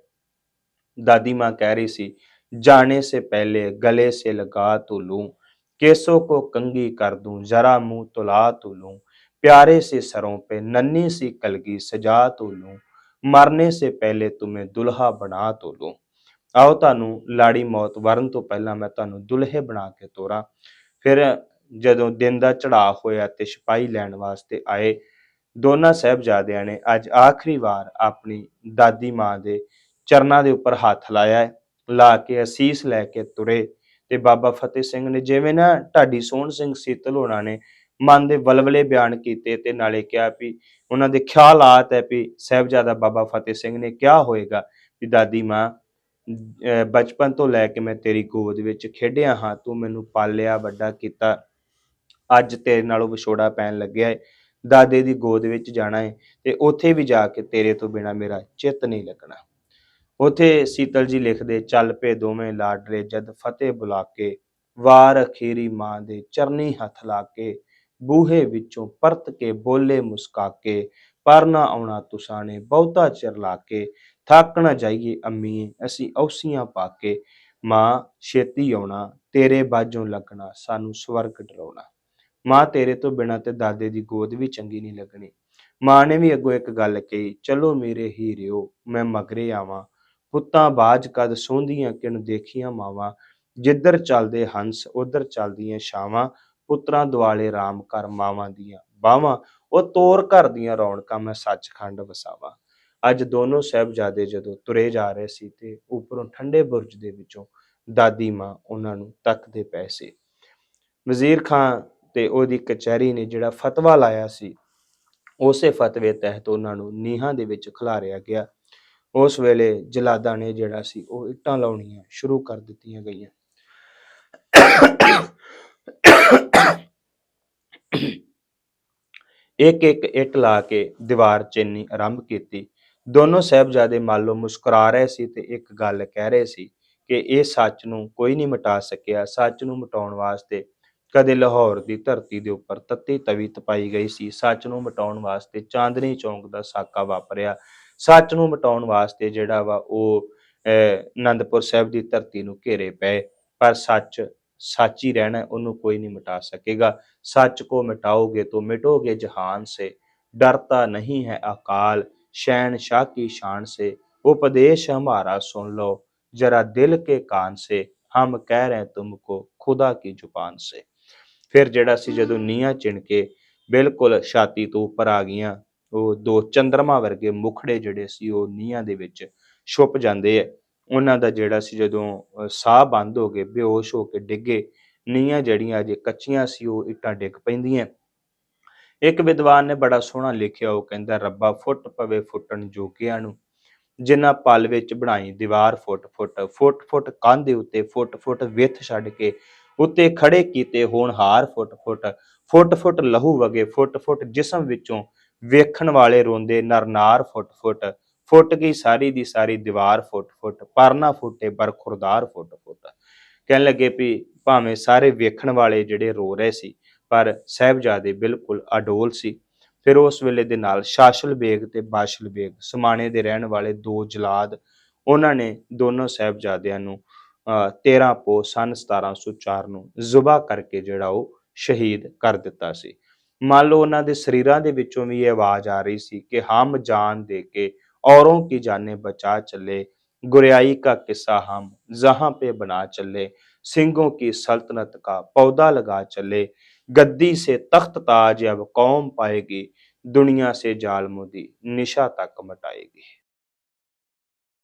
ਦਾਦੀ ਮਾਂ ਕਹਿ ਰਹੀ ਸੀ, ਜਾਣੇ ਸੇ ਪਹਿਲੇ, ਗਲੇ ਸੇ ਲਗਾ ਤੂੰ ਲੂੰ। ਕੇਸੋ ਕੋ ਕੰਗੀ ਕਰ ਦੂੰ, ਜ਼ਰਾ ਮੂੰਹ ਤੁਲਾ ਤੋ ਲੂੰ। प्यारे से सरों पे नन्ही सी कलगी सजा तो लूं ਮਰਨੇ ਸੇ ਪਹਿਲੇ ਤੁਮੇ ਦੁਲਹਾ ਬਣਾ ਤੋ ਲੂੰ ਆਓ ਤੁਹਾਨੂੰ ਲਾੜੀ ਮੌਤ ਵਰਨ ਤੋਂ ਪਹਿਲਾਂ ਮੈਂ ਤੁਹਾਨੂੰ ਦੁਲਹੇ ਬਣਾ ਕੇ ਤੋਰਾਂ ਫਿਰ ਜਦੋਂ ਦਿਨ ਦਾ ਚੜਾਅ ਹੋਇਆ ਤੇ ਸਿਪਾਹੀ ਲੈਣ ਵਾਸਤੇ ਆਏ ਦੋਨਾਂ ਸਾਹਿਬਜ਼ਾਦਿਆਂ ਨੇ ਅੱਜ ਆਖਰੀ ਵਾਰ ਆਪਣੀ ਦਾਦੀ ਮਾਂ ਦੇ ਚਰਨਾਂ ਦੇ ਉੱਪਰ ਹੱਥ ਲਾਇਆ ਹੈ ਲਾ ਕੇ ਅਸੀਸ ਲੈ ਕੇ ਤੁਰੇ ਤੇ ਬਾਬਾ ਫਤਿਹ ਸਿੰਘ ਨੇ ਜਿਵੇਂ ਨਾ ਢਾਡੀ ਸੋਹਣ ਸਿੰਘ ਸੀਤਲ ਹੋਣਾ ਨੇ ਮਨ ਦੇ ਵਲਵਲੇ ਬਿਆਨ ਕੀਤੇ ਤੇ ਨਾਲੇ ਕਿਹਾ ਵੀ ਉਹਨਾਂ ਦੇ ਖਿਆਲਾਤ ਹੈ ਵੀ ਸਾਹਿਬਜ਼ਾਦਾ ਬਾਬਾ ਫਤਿਹ ਸਿੰਘ ਨੇ ਕਿਹਾ ਹੋਏਗਾ ਵੀ ਦਾਦੀ ਮਾਂ ਬਚਪਨ ਤੋਂ ਲੈ ਕੇ ਮੈਂ ਤੇਰੀ ਗੋਦ ਵਿੱਚ ਖੇਡਿਆ ਹਾਂ, ਤੂੰ ਮੈਨੂੰ ਪਾਲਿਆ, ਵੱਡਾ ਕੀਤਾ। ਅੱਜ ਤੇਰੇ ਨਾਲੋਂ ਵਿਛੋੜਾ ਪੈਣ ਲੱਗਿਆ ਹੈ ਦਾਦੇ ਦੀ ਗੋਦ ਵਿੱਚ ਜਾਣਾ ਏ ਤੇ ਉੱਥੇ ਵੀ ਜਾ ਕੇ ਤੇਰੇ ਤੋਂ ਬਿਨਾ ਮੇਰਾ ਚਿੱਤ ਨਹੀਂ ਲੱਗਣਾ। ਉੱਥੇ ਸੀਤਲ ਜੀ ਲਿਖਦੇ, ਚੱਲ ਪਏ ਦੋਵੇਂ ਲਾਡਲੇ ਜਦ ਫਤਿਹ ਬੁਲਾ ਕੇ, ਵਾਰ ਅਖੀਰੀ ਮਾਂ ਦੇ ਚਰਨੀ ਹੱਥ ਲਾ ਕੇ ਬੂਹੇ ਵਿੱਚੋਂ ਪਰਤ ਕੇ ਬੋਲੇ ਮੁਸਕਾ ਕੇ ਪਰ ਨਾ ਆਉਣਾ ਤੁਸਾਂ ਬਹੁਤਾ ਚਿਰ ਲਾ ਕੇ ਥੱਕ ਨਾ ਜਾਈਏ ਅੰਮੀਏ, ਅਸੀਂ ਔਸੀਆਂ ਪਾ ਕੇ ਮਾਂ, ਛੇਤੀ ਆਉਣਾ, ਤੇਰੇ ਬਾਝੋਂ ਲੱਗਣਾ, ਸਾਨੂੰ ਸਵਰਗ ਡਰਾਉਣਾ। ਮਾਂ, ਤੇਰੇ ਤੋਂ ਬਿਨਾਂ ਤੇ ਦਾਦੇ ਦੀ ਗੋਦ ਵੀ ਚੰਗੀ ਨਹੀਂ ਲੱਗਣੀ। ਮਾਂ ਨੇ ਵੀ ਅੱਗੋਂ ਇੱਕ ਗੱਲ ਕਹੀ, ਚਲੋ ਮੇਰੇ ਹੀਰਿਓ, ਮੈਂ ਮਗਰੇ ਆਵਾਂ। ਪੁੱਤਾਂ ਬਾਜ ਕਦ ਸੋਂਦੀਆਂ ਕਿਨ ਦੇਖੀਆਂ ਮਾਵਾਂ। ਜਿੱਧਰ ਚੱਲਦੇ ਹੰਸ, ਉਧਰ ਚੱਲਦੀਆਂ ਛਾਵਾਂ। ਪੁੱਤਰਾਂ ਦੁਆਲੇ ਰਾਮ ਕਰ ਮਾਵਾਂ ਦੀਆਂ ਬਾਵਾਂ, ਉਹ ਤੋਰ ਘਰ ਦੀਆਂ ਰੌਣਕਾਂ ਮੈਂ ਸੱਚਖੰਡ ਵਸਾਵਾਂ। ਅੱਜ ਦੋਨੋਂ ਸਾਹਿਬਜ਼ਾਦੇ ਜਦੋਂ ਤੁਰੇ ਜਾ ਰਹੇ ਸੀ ਤੇ ਉੱਪਰੋਂ ਠੰਡੇ ਬੁਰਜ ਦੇ ਵਿੱਚੋਂ ਦਾਦੀ ਮਾਂ ਉਹਨਾਂ ਨੂੰ ਤੱਕਦੇ ਪਏ ਵਜ਼ੀਰ ਖਾਨ ਤੇ ਉਹਦੀ ਕਚਹਿਰੀ ਨੇ ਜਿਹੜਾ ਫਤਵਾ ਲਾਇਆ ਸੀ, ਉਸੇ ਫਤਵੇ ਤਹਿਤ ਉਹਨਾਂ ਨੂੰ ਨੀਹਾਂ ਦੇ ਵਿੱਚ ਖਿਲਾਰਿਆ ਗਿਆ। ਉਸ ਵੇਲੇ ਜਲਾਦਾਂ ਨੇ ਜਿਹੜਾ ਸੀ ਉਹ ਇੱਟਾਂ ਲਾਉਣੀਆਂ ਸ਼ੁਰੂ ਕਰ ਦਿੱਤੀਆਂ ਗਈਆਂ। ਇੱਕ ਇੱਕ ਇੱਟ ਲਾ ਕੇ ਦੀਵਾਰ ਚਿੰਨੀ ਆਰੰਭ ਕੀਤੀ। ਦੋਨੋਂ ਸਾਹਿਬਜ਼ਾਦੇ ਮੰਨ ਮੁਸਕਰਾ ਰਹੇ ਸੀ ਤੇ ਇੱਕ ਗੱਲ ਕਹਿ ਰਹੇ ਸੀ ਕਿ ਇਹ ਸੱਚ ਨੂੰ ਕੋਈ ਨਹੀਂ ਮਿਟਾ ਸਕਿਆ। ਸੱਚ ਨੂੰ ਮਿਟਾਉਣ ਵਾਸਤੇ ਕਦੇ ਲਾਹੌਰ ਦੀ ਧਰਤੀ ਦੇ ਉੱਪਰ ਤੱਤੀ ਤਵੀ ਤਪਾਈ ਗਈ ਸੀ। ਸੱਚ ਨੂੰ ਮਿਟਾਉਣ ਵਾਸਤੇ ਚਾਂਦਨੀ ਚੌਂਕ ਦਾ ਸਾਕਾ ਵਾਪਰਿਆ। ਸੱਚ ਨੂੰ ਮਿਟਾਉਣ ਵਾਸਤੇ ਜਿਹੜਾ ਵਾ ਉਹ ਅਹ, ਆਨੰਦਪੁਰ ਸਾਹਿਬ ਦੀ ਧਰਤੀ ਨੂੰ ਘੇਰੇ ਪਏ। ਪਰ ਸੱਚ ਸੱਚ ਹੀ ਰਹਿਣਾ ਹੈ, ਉਹਨੂੰ ਕੋਈ ਨਹੀਂ ਮਿਟਾ ਸਕੇਗਾ सच को मिटाओगे तो मिटोगे जहान से डरता नहीं है अकाल शहनशाह की शान से उपदेश हमारा सुन लो जरा दिल के कान से हम कह रहे हैं तुमको खुदा की जुबान से ਫਿਰ ਜਿਹੜਾ ਸੀ ਜਦੋਂ ਨੀਹਾਂ ਚਿਣ ਕੇ ਬਿਲਕੁਲ ਛਾਤੀ ਤੋਂ ਉੱਪਰ ਆ ਗਈਆਂ ਉਹ ਦੋ ਚੰਦਰਮਾ ਵਰਗੇ ਮੁਖੜੇ ਜਿਹੜੇ ਸੀ ਉਹ ਨੀਹਾਂ ਦੇ ਵਿੱਚ ਛੁਪ ਜਾਂਦੇ ਐ ਉਹਨਾਂ ਦਾ ਜਿਹੜਾ ਸੀ ਜਦੋਂ ਸਾਹ ਬੰਦ ਹੋ ਗਏ, ਬੇਹੋਸ਼ ਹੋ ਕੇ ਡਿੱਗੇ ਨੀਆਂ ਜਿਹੜੀਆਂ ਅਜੇ ਕੱਚੀਆਂ ਸੀ, ਉਹ ਇੱਟਾਂ ਡਿੱਗ ਪੈਂਦੀਆਂ। ਇੱਕ ਵਿਦਵਾਨ ਨੇ ਬੜਾ ਸੋਹਣਾ ਲਿਖਿਆ, ਉਹ ਕਹਿੰਦਾ, ਰੱਬਾ ਫੁੱਟ ਪਵੇ ਫੁੱਟਣ ਜੋਗਿਆਂ ਨੂੰ, ਜਿਨ੍ਹਾਂ ਪਲ ਵਿੱਚ ਬਣਾਈ ਦੀਵਾਰ ਫੁੱਟ ਫੁੱਟ ਫੁੱਟ ਫੁੱਟ ਕੰਧ ਦੇ ਉੱਤੇ, ਫੁੱਟ ਫੁੱਟ ਵਿੱਥ ਛੱਡ ਕੇ, ਉੱਤੇ ਖੜੇ ਕੀਤੇ ਹੋਣਹਾਰ ਫੁੱਟ ਫੁੱਟ ਫੁੱਟ ਫੁੱਟ ਲਹੂ ਵਗੇ, ਫੁੱਟ ਫੁੱਟ ਜਿਸਮ ਵਿੱਚੋਂ ਵੇਖਣ ਵਾਲੇ ਰੋਂਦੇ ਨਰਨਾਰ ਫੁੱਟ ਫੁੱਟ ਫੁੱਟ ਗਈ ਸਾਰੀ ਦੀ ਸਾਰੀ ਦੀਵਾਰ ਫੁੱਟ ਫੁੱਟ ਪਰ ਫੁੱਟੇ ਪਰ ਫੁੱਟ ਫੁੱਟ। ਕਹਿਣ ਲੱਗੇ ਵੀ ਭਾਵੇਂ ਸਾਰੇ ਵੇਖਣ ਵਾਲੇ ਜਿਹੜੇ ਰੋ ਰਹੇ ਸੀ, ਪਰ ਸਾਹਿਬਜ਼ਾਦੇ ਬਿਲਕੁਲ ਅਡੋਲ ਸੀ। ਫਿਰ ਉਸ ਵੇਲੇ ਦੇ ਨਾਲ ਸ਼ਾਸ਼ਲ ਬੇਗ ਤੇ ਬਾਸ਼ਲ ਬੇਗ, ਸਮਾਣੇ ਦੇ ਰਹਿਣ ਵਾਲੇ ਦੋ ਜਲਾਦ, ਉਹਨਾਂ ਨੇ ਦੋਨੋਂ ਸਾਹਿਬਜ਼ਾਦਿਆਂ ਨੂੰ, ਅਹ 13 ਪੋ ਸਨ 1704 ਨੂੰ ਜ਼ੁਬਾ ਕਰਕੇ ਜਿਹੜਾ ਉਹ ਸ਼ਹੀਦ ਕਰ ਦਿੱਤਾ ਸੀ। ਮੰਨ ਲਓ ਉਹਨਾਂ ਦੇ ਸਰੀਰਾਂ ਦੇ ਵਿੱਚੋਂ ਵੀ ਇਹ ਆਵਾਜ਼ ਆ ਰਹੀ ਸੀ ਕਿ ਹਮ ਜਾਨ ਦੇ ਕੇ औरों की जाने बचा चले। गुरियाई का किस्सा हम जहाँ पे बना चले। सिंगों की सल्तनत का पौधा लगा चले। गद्दी से तख्त ताज अब कौम पाएगी। दुनिया से जालमुदी निशा तक मटाएगी।